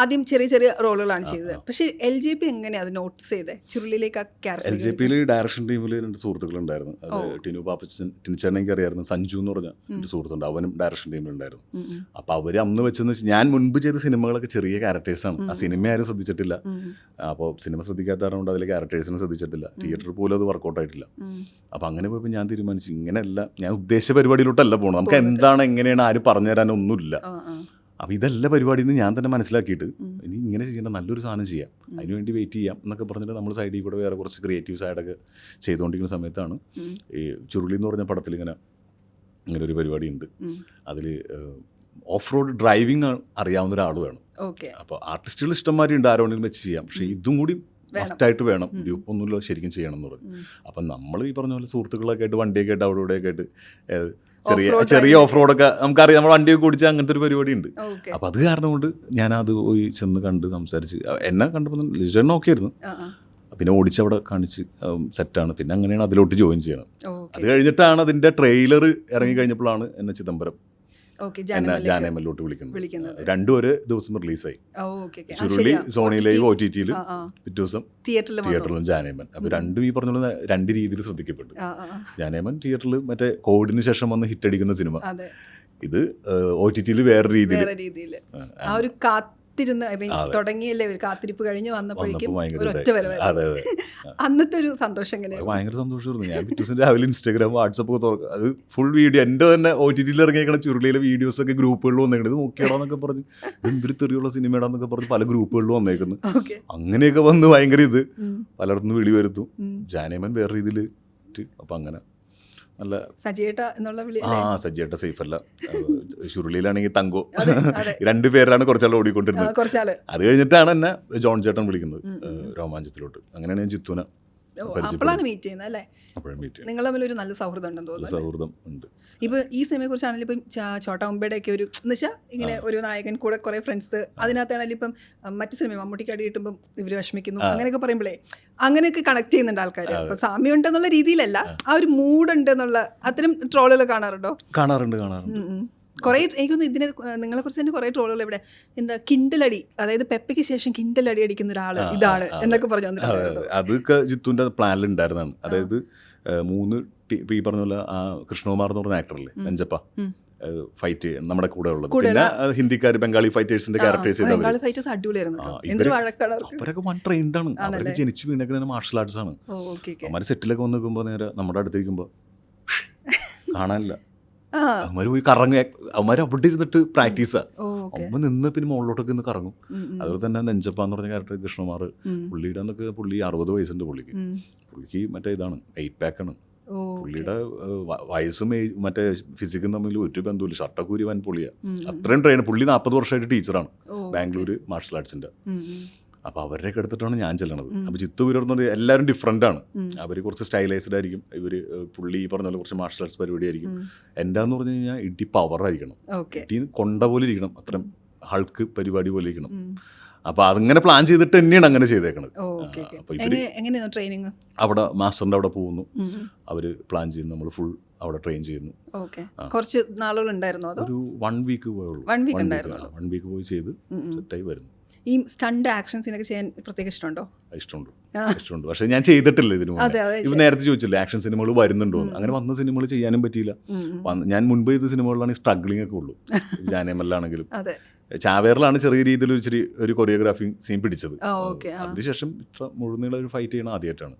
ആദ്യം ചെറിയ ചെറിയ റോളുകളാണ് ചെയ്തത്. പക്ഷേ എൽ ജെ പി എങ്ങനെയാണ് അത് നോട്ടീസ് ചെയ്തത് ചുരുളിലേക്ക് ആ എൽ ക്യാരക്ടർ ജെ പിയിൽ ഡയറക്ഷൻ ടീമിൽ രണ്ട് സുഹൃത്തുക്കളുണ്ടായിരുന്നു. അത് ടിനു പാപ്പച്ചൻ ടിനിച്ചേട്ടനെനിക്ക് അറിയായിരുന്നു സഞ്ജു എന്ന് പറഞ്ഞ ഒരു സുഹൃത്തുണ്ട്. അവനും ഡയറക്ഷൻ ടീമിലുണ്ടായിരുന്നു അപ്പോൾ അവർ അന്ന് വെച്ചെന്ന് വെച്ചാൽ ഞാൻ മുൻപ് ചെയ്ത സിനിമകളൊക്കെ ചെറിയ ക്യാരക്ടേഴ്സാണ് ആ സിനിമ ആരും ശ്രദ്ധിച്ചിട്ടില്ല. അപ്പോൾ സിനിമ ശ്രദ്ധിക്കാത്ത കാരണം അതിലെ ക്യാരക്ടേഴ്സിനെ ശ്രദ്ധിച്ചിട്ടില്ല. തിയേറ്ററിൽ പോലും അത് വർക്കൗട്ട് ആയിട്ടില്ല. അപ്പോൾ അങ്ങനെ പോയപ്പോൾ ഞാൻ തീരുമാനിച്ചു ഇങ്ങനെയല്ല ഞാൻ ഉദ്ദേശ പരിപാടിയിലോട്ടല്ല പോകണം നമുക്ക് എന്താണ് എങ്ങനെയാണ് ആരും പറഞ്ഞു തരാനൊന്നുമില്ല. അപ്പോൾ ഇതല്ല പരിപാടി എന്ന് ഞാൻ തന്നെ മനസ്സിലാക്കിയിട്ട് ഇനി ഇങ്ങനെ ചെയ്യേണ്ട നല്ലൊരു സാധനം ചെയ്യാം. അതിനുവേണ്ടി വെയിറ്റ് ചെയ്യാം എന്നൊക്കെ പറഞ്ഞിട്ട് നമ്മൾ സൈഡിൽ കൂടെ വേറെ കുറച്ച് ക്രിയേറ്റീവ് സൈഡൊക്കെ ചെയ്തുകൊണ്ടിരിക്കുന്ന സമയത്താണ് ഈ ചുരുളി എന്ന് പറഞ്ഞ പടത്തിൽ ഇങ്ങനെ ഇങ്ങനെ ഒരു പരിപാടി ഉണ്ട് അതിൽ ഓഫ് റോഡ് ഡ്രൈവിംഗ് അറിയാവുന്ന ഒരാൾ വേണം. ഓക്കെ. അപ്പോൾ ആർട്ടിസ്റ്റുകൾ ഇഷ്ടംമാരുണ്ട് ആരോണെങ്കിലും വെച്ച് ചെയ്യാം. പക്ഷേ ഇതും കൂടി ഫസ്റ്റായിട്ട് മസ്റ്റായിട്ട് വേണം. ഗ്രൂപ്പ് ഒന്നുമില്ല ശരിക്കും ചെയ്യണം എന്ന് പറഞ്ഞു അപ്പം നമ്മൾ ഈ പറഞ്ഞ പോലെ സുഹൃത്തുക്കളൊക്കെ ആയിട്ട് വണ്ടിയൊക്കെ ആയിട്ട് അവിടെ ഇവിടെയൊക്കെ ആയിട്ട് ചെറിയ ചെറിയ ഓഫ് റോഡൊക്കെ നമുക്കറിയാം നമ്മൾ വണ്ടിയൊക്കെ ഓടിച്ച അങ്ങനത്തെ ഒരു പരിപാടി ഉണ്ട് അപ്പം അത് കാരണം കൊണ്ട് ഞാൻ അത് പോയി ചെന്ന് കണ്ട് സംസാരിച്ച്. എന്നെ കണ്ടപ്പോൾ ലിജൻ ഓക്കെ ആയിരുന്നു പിന്നെ ഓടിച്ച് അവിടെ കാണിച്ച് സെറ്റാണ് പിന്നെ അങ്ങനെയാണ് അതിലോട്ട് ജോയിൻ ചെയ്യണം. അത് കഴിഞ്ഞിട്ടാണ് അതിന്റെ ട്രെയിലർ ഇറങ്ങി കഴിഞ്ഞപ്പോഴാണ് എന്നെ ചിദംബരം ജാനേമലിലോട്ട് വിളിക്കുന്നത്. രണ്ടും ഒരു ദിവസം റിലീസായി. Churuli Sony Liv O T ടിയിൽ പിറ്റേ ദിവസം തിയേറ്ററിലും തിയേറ്ററിലും ജാനേമൻ. അപ്പൊ രണ്ടും ഈ പറഞ്ഞ രണ്ട് രീതിയിൽ ശ്രദ്ധിക്കപ്പെട്ടു. ജാനേമൻ തിയേറ്ററിൽ മറ്റേ കോവിഡിന് ശേഷം വന്ന് ഹിറ്റ് അടിക്കുന്ന സിനിമ ഇത് ഒ ടി ടിയിൽ വേറെ രീതിയിൽ. ആ ഒരു കാത്തിരുന്ന് ഐ മീൻ തുടങ്ങിയല്ലേ ഒരു കാത്തിരിപ്പ് കഴിഞ്ഞ് വന്നപ്പോഴേക്കും ഒരു ഒറ്റ വില അന്നത്തെ ഒരു സന്തോഷം എങ്ങനെ ഭയങ്കര സന്തോഷമായിരുന്നു. ഞാൻ പിറ്റേ രാവിലെ ഇൻസ്റ്റാഗ്രാം വാട്സപ്പ് ഒക്കെ തുറക്കും അത് ഫുൾ വീഡിയോ എന്റെ തന്നെ ഒ ടി ടിയിൽ ഇറങ്ങിയേക്കണ ചുരുളിയിലെ വീഡിയോസ് ഒക്കെ ഗ്രൂപ്പുകളിൽ വന്നേക്കണത് നോക്കിയാടാന്നൊക്കെ പറഞ്ഞ്. എന്തൊരു തെറിയുള്ള സിനിമയാണെന്നൊക്കെ പറഞ്ഞ് പല ഗ്രൂപ്പുകളിലും വന്നേക്കുന്നു. അങ്ങനെയൊക്കെ വന്ന് ഭയങ്കര ഇത്. പലയിടത്തുനിന്ന് വിളി വരുത്തും. ജാനേമൻ വേറെ രീതിയിൽ അപ്പം അങ്ങനെ നല്ല സജിയേട്ട എന്നുള്ള വിളി ആ സജ്ജേട്ട സേഫ് അല്ല ചുരുളിയിലാണെങ്കിൽ തങ്കോ. രണ്ടു പേരാണ് കുറച്ചാൾ ഓടിക്കൊണ്ടിരുന്നത്. അത് കഴിഞ്ഞിട്ടാണ് എന്നെ ജോൺ ചേട്ടൻ വിളിക്കുന്നത് രോമാഞ്ചത്തിലോട്ട്. അങ്ങനെയാണ് ഞാൻ പരിചയപ്പെടുന്നത്. അപ്പോഴാണ് മീറ്റ് ചെയ്യുന്നത് അല്ലേ? മീറ്റ് നിങ്ങൾ തമ്മിൽ ഒരു നല്ല സൗഹൃദം ഉണ്ടെന്ന് തോന്നുന്നു സൗഹൃദം ഉണ്ട്. ഇപ്പൊ ഈ സിനിമയെ കുറിച്ചാണെങ്കിലും ഇപ്പം ചോട്ടാ ഉമ്പയുടെ ഒക്കെ ഒരു എന്നുവെച്ചാൽ ഇങ്ങനെ ഒരു നായകൻ കൂടെ കുറെ ഫ്രണ്ട്സ് അതിനകത്താണെങ്കിലും ഇപ്പം മറ്റു സിനിമ മമ്മൂട്ടിക്ക് അടി കിട്ടുമ്പോൾ ഇവർ വിഷമിക്കുന്നു അങ്ങനെയൊക്കെ പറയുമ്പോഴേ അങ്ങനെയൊക്കെ കണക്ട് ചെയ്യുന്നുണ്ട് ആൾക്കാർ അപ്പൊ സാമ്യം ഉണ്ടെന്നുള്ള രീതിയിലല്ല ആ. ഒരു മൂഡ് ഉണ്ട് എന്നുള്ള അത്തരം ട്രോളുകൾ കാണാറുണ്ടോ? കാണാറുണ്ട് കാണാറുണ്ട്. കുറെ എനിക്കൊന്ന് ഇതിനെ നിങ്ങളെ കുറിച്ച് തന്നെ കുറേ ട്രോളുകൾ ഇവിടെ. എന്താ കിൻഡലടി അതായത് പെപ്പയ്ക്ക് ശേഷം കിൻഡലടി അടിക്കുന്ന ഒരാൾ ഇതാണ് എന്നൊക്കെ പറഞ്ഞു. അതൊക്കെ ജിത്തുവിന്റെ പ്ലാനിൽ ഉണ്ടായിരുന്നതാണ് അതായത് മൂന്ന് ഈ പറഞ്ഞ പോലെ ആ കൃഷ്ണകുമാർ എന്ന് പറഞ്ഞ ആക്ടറല്ലേ അഞ്ചപ്പ. ഫൈറ്റ് നമ്മുടെ കൂടെ ഉള്ളത്. പിന്നെ ഹിന്ദിക്കാർ ബംഗാളി ഫൈറ്റേഴ്സിന്റെ ക്യാരക്ടേഴ്സ് അവരൊക്കെ വൺ ട്രെയിൻഡ് ആണ്. അവരൊക്കെ ജനിച്ചു വീണേക്കുന്ന മാർഷൽ ആർട്സ് ആണ്. അവന്മാർ സെറ്റിലൊക്കെ വന്ന് നിൽക്കുമ്പോൾ നേരെ നമ്മുടെ അടുത്തിരിക്കുമ്പോൾ കാണാനില്ല. ആ. അവന്മാർ പോയി കറങ്ങുക. അവന്മാർ അവിടെ ഇരുന്നിട്ട് പ്രാക്ടീസാ അമ്മ നിന്ന് പിന്നെ മുകളിലോട്ടൊക്കെ ഇന്ന് കറങ്ങും. അതുപോലെ തന്നെ നെഞ്ചപ്പ എന്ന് പറഞ്ഞ ക്യാരക്ടർ കൃഷ്ണമാർ പുള്ളിയുടെ എന്നൊക്കെ പുള്ളി അറുപത് വയസ്സുണ്ട് പുള്ളിക്ക്. പുള്ളിക്ക് മറ്റേ ഇതാണ് എയ്റ്റ് പാക്കാണ് പുള്ളിയുടെ വയസ്സും മറ്റേ ഫിസിക്കും തമ്മിൽ ഒരു ബന്ധമില്ല ഷർട്ടക്കൂരി വൻ പുള്ളിയാണ് അത്രയും ട്രെയിൻ പുള്ളി നാൽപ്പത് വർഷമായിട്ട് ടീച്ചറാണ് ബാംഗ്ലൂർ മാർഷൽ ആർട്സിന്റെ ഉം, അപ്പോൾ അവരുടെയൊക്കെ എടുത്തിട്ടാണ് ഞാൻ ചെല്ലണത്. അപ്പോൾ ചിത്തു പുലർന്നത് എല്ലാവരും ഡിഫറെന്റ് ആണ്. അവർ കുറച്ച് സ്റ്റൈലൈസ്ഡ് ആയിരിക്കും. ഇവർ പുള്ളി ഈ പറഞ്ഞ പോലെ കുറച്ച് മാർഷൽ ആർട്സ് പരിപാടി ആയിരിക്കും. എന്റെ എന്ന് പറഞ്ഞു കഴിഞ്ഞാൽ ഇടി പവർ ആയിരിക്കണം. ഇടി കൊണ്ട പോലെ ഇരിക്കണം. അത്രയും ഹൾക്ക് പരിപാടി പോലെ ഇരിക്കണം. അപ്പൊ അതിങ്ങനെ പ്ലാൻ ചെയ്തിട്ട് തന്നെയാണ് അങ്ങനെ ചെയ്തേക്കണത്. ട്രെയിനിങ് അവിടെ മാസ്റ്ററിന്റെ അവിടെ പോകുന്നു. അവർ പ്ലാൻ ചെയ്യുന്നു. നമ്മൾ ഫുൾ അവിടെ ട്രെയിൻ ചെയ്യുന്നു. കുറച്ച് നാളുകൾ ഉണ്ടായിരുന്നു അതോ? ഒരു വൺ വീക്ക് പോയുള്ളൂ. One വീക്ക് ഉണ്ടായിരുന്നു? വൺ വീക്ക് പോയി ചെയ്ത്. സെറ്റായി വരുന്നു. ഈ സ്റ്റണ്ട് ആക്ഷൻ സീനൊക്കെ ചെയ്യാൻ പ്രത്യേക ഇഷ്ടമുണ്ടോ? ഇഷ്ടമുണ്ട്. ഇഷ്ടമുണ്ട്. പക്ഷേ ഞാൻ ചെയ്തിട്ടില്ല ഇതിനു ഇവ നേരത്തെ ചോദിച്ചില്ലേ ആക്ഷൻ സിനിമകൾ വരുന്നുണ്ടോ അങ്ങനെ വന്ന സിനിമകൾ ചെയ്യാനും പറ്റിയില്ല. ഞാൻ മുൻപ് ചെയ്ത സിനിമകളിലാണ് ഈ സ്ട്രഗ്ലിംഗ് ഒക്കെ ഉള്ളൂ. ജാനേമല്ലാണെങ്കിലും. ചാവേറിലാണ് ചെറിയ രീതിയിൽ ഇച്ചിരി ഒരു കൊറിയോഗ്രാഫി സീൻ പിടിച്ചത്. അതിനുശേഷം ഇത്ര മുഴുനീള ഒരു ഫൈറ്റ് ചെയ്യണ ആദ്യമായിട്ടാണ്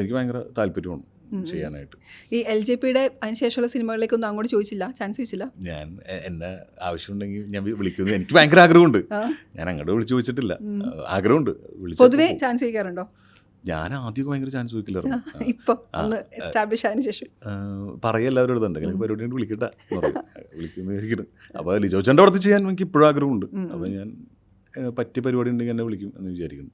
എനിക്ക് ഭയങ്കര താല്പര്യമാണ്. ചെയ്യാനായിട്ട്. ഈ എൽ ജെ പിയുടെ അതിനുശേഷമുള്ള സിനിമകളിലേക്കൊന്നും അങ്ങോട്ട് ചോദിച്ചില്ല? ചാൻസ് ചോദിച്ചില്ല ഞാൻ എന്നെ ആവശ്യമുണ്ടെങ്കിൽ ഞാൻ വിളിക്കുന്നു എനിക്ക് ഭയങ്കര ആഗ്രഹമുണ്ട്. ഞാൻ അങ്ങോട്ട് വിളിച്ചു ചോദിച്ചിട്ടില്ല. ആഗ്രഹമുണ്ട്. പൊതുവേ ചാൻസ് ചോദിക്കാറുണ്ടോ? ഞാൻ ആദ്യമൊക്കെ ഭയങ്കര ചാൻസ് ചോദിക്കില്ലായിരുന്നു. ഇപ്പൊ ഒന്ന് എസ്റ്റാബ്ലിഷ് ആയതിനു ശേഷം. പറയ എല്ലാവരും എടുത്ത് എന്തെങ്കിലും പരിപാടി കൊണ്ട് വിളിക്കട്ട വിളിക്കുന്നു അപ്പോൾ ലിജോ ചേട്ടന്റെ അടുത്ത് ചെയ്യാൻ എനിക്ക് ഇപ്പോഴും ആഗ്രഹമുണ്ട്. അപ്പോൾ ഞാൻ പറ്റിയ പരിപാടി ഉണ്ടെങ്കിൽ എന്നെ വിളിക്കും എന്ന് വിചാരിക്കുന്നു.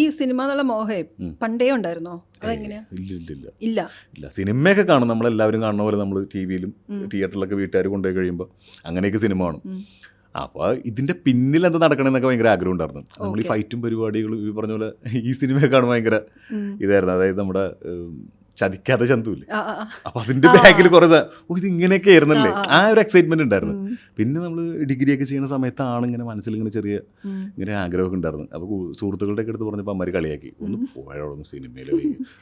ഈ സിനിമ എന്നുള്ള മോഹേ പണ്ടേ ഉണ്ടായിരുന്നോ? ഇല്ല ഇല്ല ഇല്ല. ഇല്ല. ഇല്ല സിനിമയൊക്കെ കാണും. നമ്മളെല്ലാവരും കാണുന്ന പോലെ നമ്മൾ ടി വിയിലും തിയേറ്ററിലൊക്കെ വീട്ടുകാർ കൊണ്ടുപോയി കഴിയുമ്പോൾ അങ്ങനെയൊക്കെ സിനിമ കാണും. അപ്പോൾ ഇതിന്റെ പിന്നിൽ എന്താ നടക്കണമെന്നൊക്കെ ഭയങ്കര ആഗ്രഹം ഉണ്ടായിരുന്നു. നമ്മൾ ഈ ഫൈറ്റും പരിപാടികളും ഈ പറഞ്ഞ പോലെ ഈ സിനിമയൊക്കെ കാണും ഭയങ്കര. ഇതായിരുന്നു. അതായത് നമ്മുടെ ഏം, ചതിക്കാത്ത ചന്തുല്ലേ. അപ്പൊ അതിന്റെ ബാഗിൽ കുറെ ഇത് ഇങ്ങനെയൊക്കെ ആയിരുന്നല്ലേ? ആ ഒരു എക്സൈറ്റ്മെന്റ് ഉണ്ടായിരുന്നു. പിന്നെ നമ്മൾ ഡിഗ്രി ഒക്കെ ചെയ്യുന്ന സമയത്താണ് ഇങ്ങനെ മനസ്സിൽ ഇങ്ങനെ ചെറിയ. ഇങ്ങനെ ആഗ്രഹമൊക്കെ ഉണ്ടായിരുന്നു അപ്പൊ സുഹൃത്തുക്കളുടെ ഒക്കെ അടുത്ത് പറഞ്ഞപ്പോൾ അമ്മര് കളിയാക്കി. ഒന്ന് പോയോളൊന്ന് സിനിമയിൽ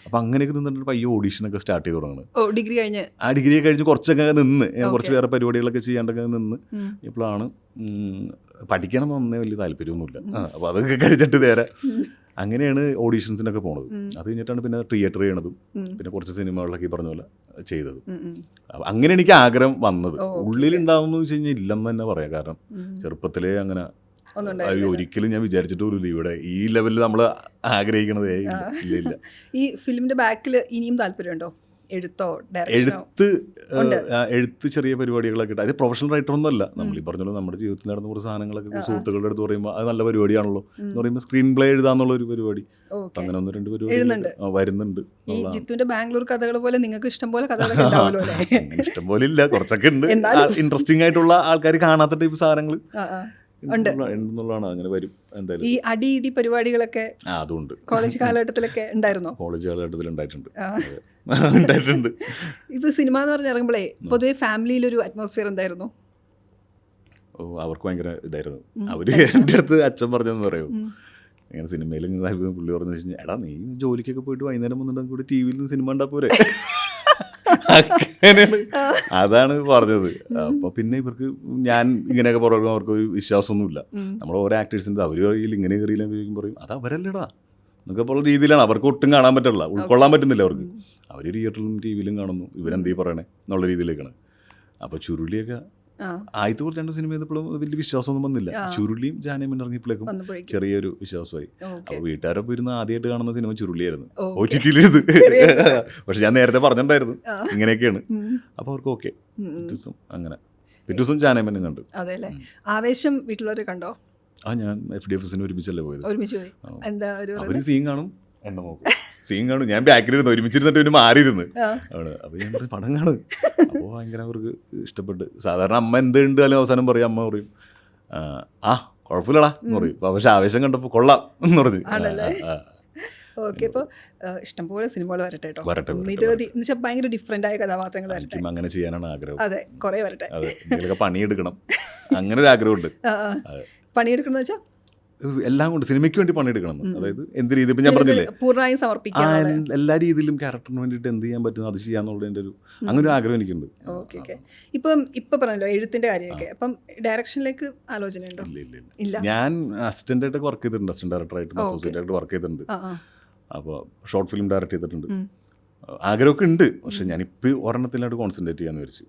അപ്പൊ അങ്ങനെയൊക്കെ നിന്നിട്ട് പയ്യെ ഓഡീഷനൊക്കെ സ്റ്റാർട്ട് ചെയ്ത് തുടങ്ങുന്നത് ഡിഗ്രി കഴിഞ്ഞ്. ആ ഡിഗ്രി കഴിഞ്ഞ് കുറച്ചൊക്കെ നിന്ന്. കുറച്ച് വേറെ പരിപാടികളൊക്കെ ചെയ്യാണ്ടൊക്കെ നിന്ന്. ഇപ്പോഴാണ് പഠിക്കണം എന്നേ വലിയ താല്പര്യമൊന്നുമില്ല. അപ്പോൾ അതൊക്കെ കഴിച്ചിട്ട് നേരെ അങ്ങനെയാണ് ഓഡീഷൻസിനൊക്കെ പോണത്. അത് കഴിഞ്ഞിട്ടാണ് പിന്നെ തിയേറ്റർ ചെയ്യണതും. പിന്നെ കുറച്ച് സിനിമകളിലൊക്കെ പറഞ്ഞ പോലെ ചെയ്തത്. അങ്ങനെ എനിക്ക് ആഗ്രഹം വന്നത്. ഉള്ളിൽ okay, ഉള്ളിലുണ്ടാവുമെന്ന് വെച്ച് കഴിഞ്ഞാൽ ഇല്ലെന്ന് തന്നെ പറയാം. കാരണം. ചെറുപ്പത്തിലേ അങ്ങനെ. ഒരിക്കലും ഞാൻ വിചാരിച്ചിട്ട് പോലും ഇവിടെ ഈ ലെവലിൽ നമ്മൾ ആഗ്രഹിക്കണതേ ഇല്ല ഈ ഫിലിമിന്റെ ബാക്കിൽ ഇനിയും താല്പര്യമുണ്ടോ? എഴുത്തോ എഴുത്ത് ചെറിയ പരിപാടികളൊക്കെ അത് പ്രൊഫഷണൽ റൈറ്റർ ഒന്നും അല്ല നമ്മൾ ഈ പറഞ്ഞല്ലോ നമ്മുടെ ജീവിതത്തിൽ നടന്ന കുറച്ച് സാധനങ്ങളൊക്കെ സുഹൃത്തുക്കളുടെ അടുത്ത് പറയുമ്പോൾ അത് നല്ല പരിപാടിയാണല്ലോ എന്ന് പറയുമ്പോൾ സ്ക്രീൻ പ്ലേ എഴുതാന്നുള്ള ഒരു പരിപാടി അങ്ങനെ ഒന്ന് രണ്ട്. പരിപാടി വരുന്നുണ്ട്. ഈ. ജിത്തുവിന്റെ ബാംഗ്ലൂർ കഥകൾ പോലെ നിങ്ങൾക്ക് ഇഷ്ടം പോലെ കഥകളൊക്കെ ഇഷ്ടം പോലെ ഇല്ല. കുറച്ചൊക്കെ ഉണ്ട്. ഇൻട്രസ്റ്റിംഗ് ആയിട്ടുള്ള ആൾക്കാർ കാണാത്ത ടൈപ്പ് സാധനങ്ങൾ. ഉണ്ടെന്നുള്ളതാണ് അങ്ങനെ വരും എന്തായാലും. ഈ അടി ഇടി പരിപാടികളൊക്കെ ആ അതുണ്ട്. കോളേജ് കാലഘട്ടത്തിലൊക്കെ ഉണ്ടായിരുന്നോ? കോളേജ് കാലഘട്ടത്തിൽ ഉണ്ടായിട്ടുണ്ട്. ഉണ്ടായിട്ടുണ്ട്. ഇപ്പൊ സിനിമ എന്ന് പറഞ്ഞ് ഇറങ്ങുമ്പോഴേ പൊതുവെ ഫാമിലിയിൽ ഒരു അറ്റ്മോസ്ഫിയർ എന്തായിരുന്നു? ഓ അവർക്ക് ഭയങ്കര ഇതായിരുന്നു. അവർ എന്റെ അടുത്ത് അച്ഛൻ പറഞ്ഞെന്ന് പറയൂ. ഉം. ഇങ്ങനെ സിനിമയിൽ ഇങ്ങനെ പുള്ളി പറഞ്ഞു വെച്ച് കഴിഞ്ഞാൽ എടാ നീ ജോലിക്കൊക്കെ പോയിട്ട് വൈകുന്നേരം വന്നിട്ടുണ്ടെങ്കിൽ കൂടി ടി നിന്ന് സിനിമ ഉണ്ടാ പോരെ? അങ്ങനെയാണ്. അതാണ് പറഞ്ഞത്. അപ്പൊ പിന്നെ ഇവർക്ക് ഞാൻ ഇങ്ങനെയൊക്കെ പറയുമ്പോൾ അവർക്ക് ഒരു വിശ്വാസമൊന്നുമില്ല. നമ്മൾ ഓരോ ആക്ടേഴ്സിന്റെ അവർ കയ്യിൽ ഇങ്ങനെ കയറിയില്ല ചോദിക്കും പറയും അത് അവരല്ലടാ. എന്നൊക്കെ ഉള്ള രീതിയിലാണ്. അവർക്ക് ഒട്ടും കാണാൻ പറ്റില്ല ഉൾക്കൊള്ളാൻ പറ്റുന്നില്ല അവർക്ക്. അവർ തിയേറ്ററിലും ടി വിയിലും കാണുന്നു. ഇവരെന്തീ പറയണേ? എന്നുള്ള രീതിയിലേക്കാണ്. അപ്പോൾ ചുരുളിയൊക്കെ ആദ്യത്തെ കുറച്ച് രണ്ട് സിനിമ ചെയ്തപ്പോഴും വലിയ വിശ്വാസമൊന്നും വന്നില്ല. ചുരുളിയും ജാനയും ഇറങ്ങിയപ്പോഴേക്കും ചെറിയൊരു വിശ്വാസമായി. അപ്പൊ അപ്പോൾ വീട്ടുകാരൊപ്പം ഇരുന്ന് ആദ്യമായിട്ട് കാണുന്ന സിനിമ ചുരുളിയായിരുന്നു. ഒ ടി ടിയിലിരുന്ന് പക്ഷെ ഞാൻ നേരത്തെ പറഞ്ഞിട്ടുണ്ടായിരുന്നു. ഇങ്ങനെയൊക്കെയാണ്. അപ്പൊ അപ്പോൾ അവർക്ക് ഓക്കെ. ദിവസം അങ്ങനെ. പിറ്റേ ദിവസം ജാനേമനും കണ്ടു. അതെ അല്ലേ ആവേശം വീട്ടിലുള്ളവർ കണ്ടോ? ആ ഞാൻ എഫ് ഡി എഫ് എസിന് ഒരുമിച്ചല്ലേ പോയത്. ഒരുമിച്ച് പോയി. എന്താ ഒരു സീൻ കാണും. എന്നെ നോക്കും. സീൻ കാണും. ഞാൻ ബാക്കിലിരുന്ന് ഒരുമിച്ചിരുന്നിട്ട് പിന്നെ മാറിയിരുന്ന്. ആണ് അപ്പോൾ ഞാൻ പറഞ്ഞു പടം കാണും. അപ്പോൾ ഭയങ്കര അവർക്ക് ഇഷ്ടപ്പെട്ട്. സാധാരണ അമ്മ എന്ത് അല്ലെങ്കിൽ അവസാനം പറയും അമ്മ പറയും ആ, കുഴപ്പമില്ലടാ എന്ന് പറയും. അപ്പോൾ പക്ഷെ ആവേശം കണ്ടപ്പോൾ കൊള്ളാം എന്ന് പറഞ്ഞു. ഓക്കെ ഇപ്പോൾ ഇഷ്ടംപോലെ സിനിമകൾ വരട്ടെ കേട്ടോ. നിരവധി എന്ന് വെച്ചാൽ ഭയങ്കര ഡിഫറെന്റ് ആയ കഥാപാത്രങ്ങൾ വരട്ടെ. അങ്ങനെ ചെയ്യാനാണ് ആഗ്രഹം. അതെ കുറേ വരട്ടെ. പണിയെടുക്കണം. അങ്ങനെ ഒരു ആഗ്രഹമുണ്ട്. പണിയെടുക്കണം വെച്ചാൽ എല്ലാം കൊണ്ട് സിനിമയ്ക്ക് വേണ്ടി പണിയെടുക്കണം. അതായത് എന്ത് രീതി ഇപ്പം ഞാൻ പറഞ്ഞില്ലേ? പൂർണമായും സമർപ്പിക്കാം എല്ലാ രീതിയിലും ക്യാരക്ടറിന് വേണ്ടിയിട്ട് എന്ത് ചെയ്യാൻ പറ്റുന്നു അത് ചെയ്യാന്നുള്ളതിന്റെ ഒരു അങ്ങനെ ഒരു ആഗ്രഹം എനിക്കുണ്ട്. Okay okay. ഇപ്പം ഇപ്പം പറഞ്ഞല്ലോ എഴുത്തിന്റെ കാര്യമൊക്കെ. അപ്പം ഡയറക്ഷനിലേക്ക് ആലോചനയുണ്ടോ? ഇല്ല ഇല്ല ഇല്ല. ഞാൻ അസിസ്റ്റന്റ് ആയിട്ടൊക്കെ വർക്ക് ചെയ്തിട്ടുണ്ട് അസിസ്റ്റന്റ് ഡയറക്ടറായിട്ടും അസോസിയേറ്റ് ആയിട്ട് വർക്ക് ചെയ്തിട്ടുണ്ട്. അപ്പോൾ ഷോർട്ട് ഫിലിം ഡയറക്റ്റ് ചെയ്തിട്ടുണ്ട്. ആഗ്രഹമൊക്കെ ഉണ്ട് പക്ഷെ ഞാനിപ്പോൾ ഒരെണ്ണത്തിലായിട്ട് കോൺസെൻട്രേറ്റ് ചെയ്യാന്ന് വിചാരിച്ചു.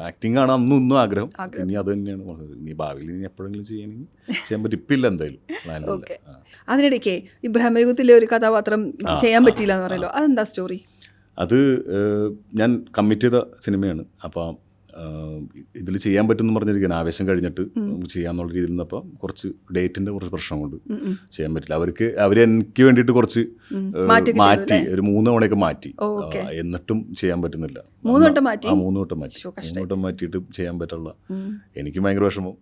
ആക്ടിംഗ് ആണ് അന്നും ഇന്നും ആഗ്രഹം. ഇനി അത് തന്നെയാണ്. ഇനി ഭാവിയിൽ ഇനി എപ്പോഴെങ്കിലും ചെയ്യണമെങ്കിൽ ചെയ്യാൻ പറ്റും. ഇപ്പം എന്തായാലും. അതിനിടയ്ക്ക് ഈ ബ്രഹ്മയുഗത്തിലെ ഒരു കഥാപാത്രം ചെയ്യാൻ പറ്റിയില്ല എന്ന് പറയല്ലോ അതെന്താ സ്റ്റോറി അത് ഞാൻ കമ്മിറ്റ് ചെയ്ത സിനിമയാണ് അപ്പോൾ ഇതിൽ ചെയ്യാൻ പറ്റുമെന്ന് പറഞ്ഞിരിക്കുകയാണ്. ആവേശം കഴിഞ്ഞിട്ട് നമുക്ക് ചെയ്യാന്നുള്ള രീതിയിൽ നിന്നപ്പോൾ കുറച്ച് ഡേറ്റിന്റെ കുറച്ച് പ്രശ്നം കൊണ്ട് ചെയ്യാൻ പറ്റില്ല. അവർക്ക് അവർ എനിക്ക് വേണ്ടിയിട്ട് കുറച്ച് മാറ്റി ഒരു മൂന്ന് തവണയൊക്കെ മാറ്റി. എന്നിട്ടും ചെയ്യാൻ പറ്റുന്നില്ല. മൂന്ന് വട്ടം മാറ്റി? ആ മൂന്ന് വട്ടം മാറ്റി. ശ്ശോ, മൂന്ന് വട്ടം മാറ്റിയിട്ട് ചെയ്യാൻ പറ്റുള്ള എനിക്ക് ഭയങ്കര വിഷമം.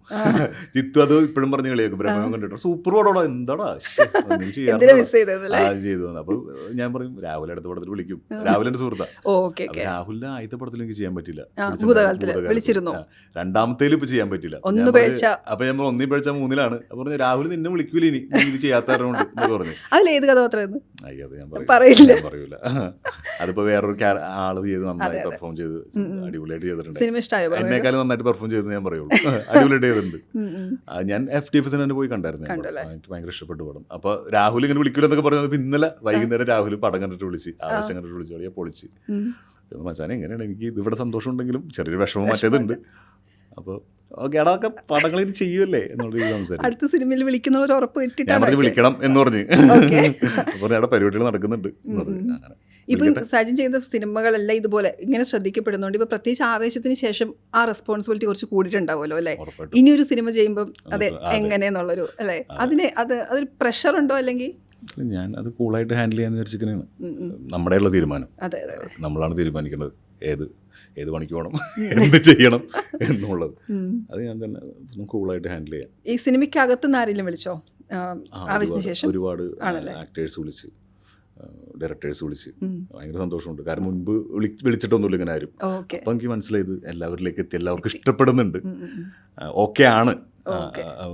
ചിത്തു അത് ഇപ്പോഴും പറഞ്ഞ കളിയാക്കും. ബ്രഹ്മം കണ്ടിട്ട് സൂപ്പർ പടോടാ എന്താടാ? ശ്ശെ, നീ എന്തിനാ ചെയ്യാറുണ്ടോ?" മിസ് ചെയ്തത് ആ, ചെയ്തു അപ്പോൾ ഞാൻ പറയും രാഹുൽ അടുത്ത പടത്തിൽ വിളിക്കും. രാഹുലിന്റെ സുഹൃത്താ. രാഹുലിന്റെ ആദ്യത്തെ പടത്തിൽ എനിക്ക് ചെയ്യാൻ പറ്റില്ല. വിളിച്ചിരുന്നു. രണ്ടാമത്തേലും ഇപ്പൊ ചെയ്യാൻ പറ്റില്ല. ഒന്ന്. അപ്പൊ നമ്മൾ ഒന്നി പഴിച്ച മൂന്നിലാണ്. അപ്പൊ പറഞ്ഞു രാഹുൽ നിന്നെ വിളിക്കൂല ഇനി. ഇത് ചെയ്യാത്തതുകൊണ്ട് എന്നൊക്കെ പറഞ്ഞു. അതിലേത് കഥാപാത്രമായിരുന്നു അയ്യോ അത് ഞാൻ പറയില്ല. പറയൂല. അതിപ്പോ വേറൊരു ആൾ ചെയ്ത് നന്നായി. പെർഫോം ചെയ്ത് അടിപൊളിയായിട്ട് ചെയ്തിട്ടുണ്ട്? എന്നെക്കാളും നന്നായിട്ട് പെർഫോം ചെയ്തെന്ന് ഞാൻ പറയുള്ളൂ. അടിപൊളിയായിട്ട് ചെയ്തിട്ടുണ്ട്. ഞാൻ എഫ് ഡി എഫ് തന്നെ പോയി കണ്ടായിരുന്നു എനിക്ക് ഭയങ്കര ഇഷ്ടപ്പെട്ടു പടം. അപ്പൊ രാഹുൽ ഇങ്ങനെ വിളിക്കൂലെന്നൊക്കെ പറഞ്ഞു ഇന്നലെ വൈകുന്നേരം രാഹുൽ പടം കണ്ടിട്ട് വിളിച്ച് ആവശ്യം കണ്ടിട്ട് വിളിച്ചു പൊളിച്ച്. മച്ചാനെ എങ്ങനെയാണ്? എനിക്ക് ഇതിവിടെ സന്തോഷം ഉണ്ടെങ്കിലും ചെറിയൊരു വിഷമം മറ്റേതുണ്ട്. അപ്പോൾ ഓക്കെ അടൊക്കെ പടങ്ങൾ ഇത് ചെയ്യുമല്ലേ എന്നുള്ള രീതിയിൽ സംസാരിക്കും. അടുത്ത സിനിമയിൽ വിളിക്കുന്ന ഒരു ഉറപ്പ് പറഞ്ഞു വിളിക്കണം എന്ന് പറഞ്ഞ്. അപ്പോൾ അവിടെ പരിപാടികൾ നടക്കുന്നുണ്ട് ഇപ്പം. സജിൻ ചെയ്യുന്ന സിനിമകളെല്ലാം ഇതുപോലെ ഇങ്ങനെ ശ്രദ്ധിക്കപ്പെടുന്നുണ്ട്. ഇപ്പൊ പ്രത്യേകിച്ച് ആവേശത്തിന് ശേഷം ആ റെസ്പോൺസിബിലിറ്റി കുറച്ച് കൂടിയിട്ടുണ്ടാവുമല്ലോ അല്ലേ? ഇനിയൊരു ഇനി ഒരു സിനിമ ചെയ്യുമ്പോൾ അതെ അതെ. എങ്ങനെയെന്നുള്ളൊരു അല്ലേ? അതിന് അത് അതൊരു പ്രഷർ ഉണ്ടോ അല്ലെങ്കിൽ ഞാൻ അത് കൂളായിട്ട് ഹാൻഡിൽ ചെയ്യാന്ന് വിചാരിച്ചിരിക്കുന്നതാണ്. ഉം, ഉം. നമ്മുടെ ഉള്ള തീരുമാനം. നമ്മളാണ് തീരുമാനിക്കേണ്ടത്. ഏത് ഏത് പണിക്ക് പോകണം? എന്ത് ചെയ്യണം എന്നുള്ളത്. അത് ഞാൻ തന്നെ കൂളായിട്ട് ഹാൻഡിൽ ചെയ്യാം. ഈ സിനിമയ്ക്കകത്ത് നിന്ന് ആരെങ്കിലും വിളിച്ചോ? ശേഷം? ഒരുപാട് ആക്ടേഴ്സ് വിളിച്ച് ഡയറക്ടേഴ്സ് വിളിച്ച്. ഭയങ്കര സന്തോഷമുണ്ട്. കാരണം മുൻപ് വിളി വിളിച്ചിട്ടൊന്നുമില്ല ഇങ്ങനെ ആരും. അപ്പം എനിക്ക് മനസ്സിലായത് എല്ലാവരിലേക്ക് എത്തി എല്ലാവർക്കും ഇഷ്ടപ്പെടുന്നുണ്ട്. ഓക്കെ ആണ്.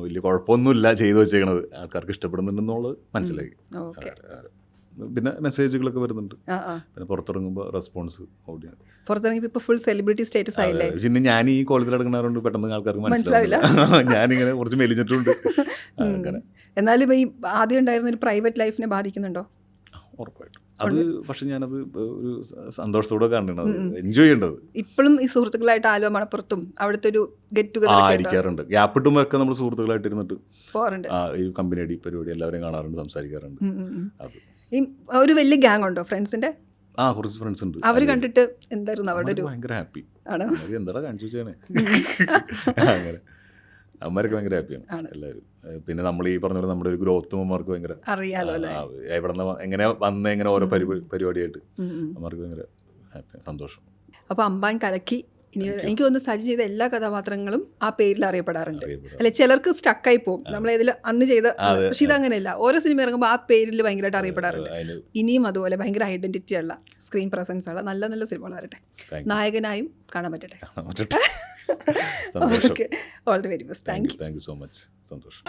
വലിയ കുഴപ്പമൊന്നുമില്ല ചെയ്തു വെച്ചേക്കണത്. ആൾക്കാർക്ക് ഇഷ്ടപ്പെടുന്നുണ്ടെന്നുള്ളത് മനസ്സിലാക്കി. പിന്നെ മെസ്സേജുകളൊക്കെ വരുന്നുണ്ട്. പിന്നെ പുറത്തിറങ്ങുമ്പോൾ റെസ്പോൺസ് പുറത്തിറങ്ങിയപ്പോൾ പുറത്തിറങ്ങി ഇപ്പൊ ഫുൾ സെലിബ്രിറ്റി സ്റ്റേറ്റസ് ആയില്ലേ? പിന്നെ ഞാൻ ഈ കോളേജിൽ നടക്കുന്നതുകൊണ്ട് പെട്ടെന്ന് ആൾക്കാർക്ക് മനസ്സിലാവില്ല. ഞാനിങ്ങനെ കുറച്ച് മെലിഞ്ഞിട്ടുണ്ട്. എന്നാലും ഈ ആദ്യം ഉണ്ടായിരുന്ന ഒരു പ്രൈവറ്റ് ലൈഫിനെ ബാധിക്കുന്നുണ്ടോ? ഉറപ്പായിട്ടും. അത് പക്ഷെ ഞാനത് ഒരു സന്തോഷത്തോടെ കണ്ടിരുന്നത് എൻജോയ് ചെയ്യേണ്ടത്. ഇപ്പോഴും ഈ സുഹൃത്തുക്കളായിട്ട് ആലുവ മണപ്പുറത്തും അവിടുത്തെ ഒരു ഗെറ്റ് ടുഗദർ ഇരിക്കാറുണ്ട് ഗ്യാപ്പിട്ടുമ്പോൾ ഒക്കെ നമ്മൾ സുഹൃത്തുക്കളായിട്ട് ഇരുന്നിട്ട് പോകാറുണ്ട് ആ ഈ കമ്പനി അടി പരിപാടി എല്ലാവരും കാണാറുണ്ട് സംസാരിക്കാറുണ്ട്. ഈ ഒരു വലിയ ഗ്യാങ് ഉണ്ടോ ഫ്രണ്ട്സിന്റെ ആ കുറച്ച് ഫ്രണ്ട്സ് ഉണ്ട്. അവർ കണ്ടിട്ട് എന്തായിരുന്നു അവരുടെ ഒരു ഭയങ്കര ഹാപ്പി ആണോ? എന്താടാ കാണിച്ചു അങ്ങനെ. അവന്മാരൊക്കെ ഭയങ്കര ഹാപ്പിയാണ് എല്ലാവരും. പിന്നെ നമ്മൾ ഈ പറഞ്ഞ പോലെ നമ്മുടെ ഒരു ഗ്രോത്തും അമ്മമാർക്ക് ഭയങ്കര അറിയാലോ എവിടെ നിന്ന് എങ്ങനെ വന്ന എങ്ങനെ ഓരോ പരിപാടി പരിപാടിയായിട്ട് ഉം. ഭയങ്കര ഹാപ്പിയാണ് സന്തോഷം. അപ്പൊ അമ്പാൻ കലക്കി ഇനി എനിക്ക് തോന്നുന്നു സജി ചെയ്ത എല്ലാ കഥാപാത്രങ്ങളും ആ പേരിൽ അറിയപ്പെടാറുണ്ട്. അറിയപ്പെടാം. അല്ലെ ചിലർക്ക് സ്റ്റക്കായി പോകും. നമ്മൾ ഇതിൽ അന്ന് ചെയ്ത പക്ഷെ ഇതങ്ങനെയല്ല ഓരോ സിനിമ ഇറങ്ങുമ്പോൾ ആ പേരിൽ ഭയങ്കരമായിട്ട് അറിയപ്പെടാറുണ്ട്. ഇനിയും അതുപോലെ ഭയങ്കര ഐഡന്റിറ്റി ഉള്ള സ്ക്രീൻ പ്രസൻസ് ഉള്ള നല്ല നല്ല സിനിമകൾ വരട്ടെ. നായകനായും കാണാൻ പറ്റട്ടെ. സന്തോഷം. Okay all the very best thank you thank you so much സന്തോഷം.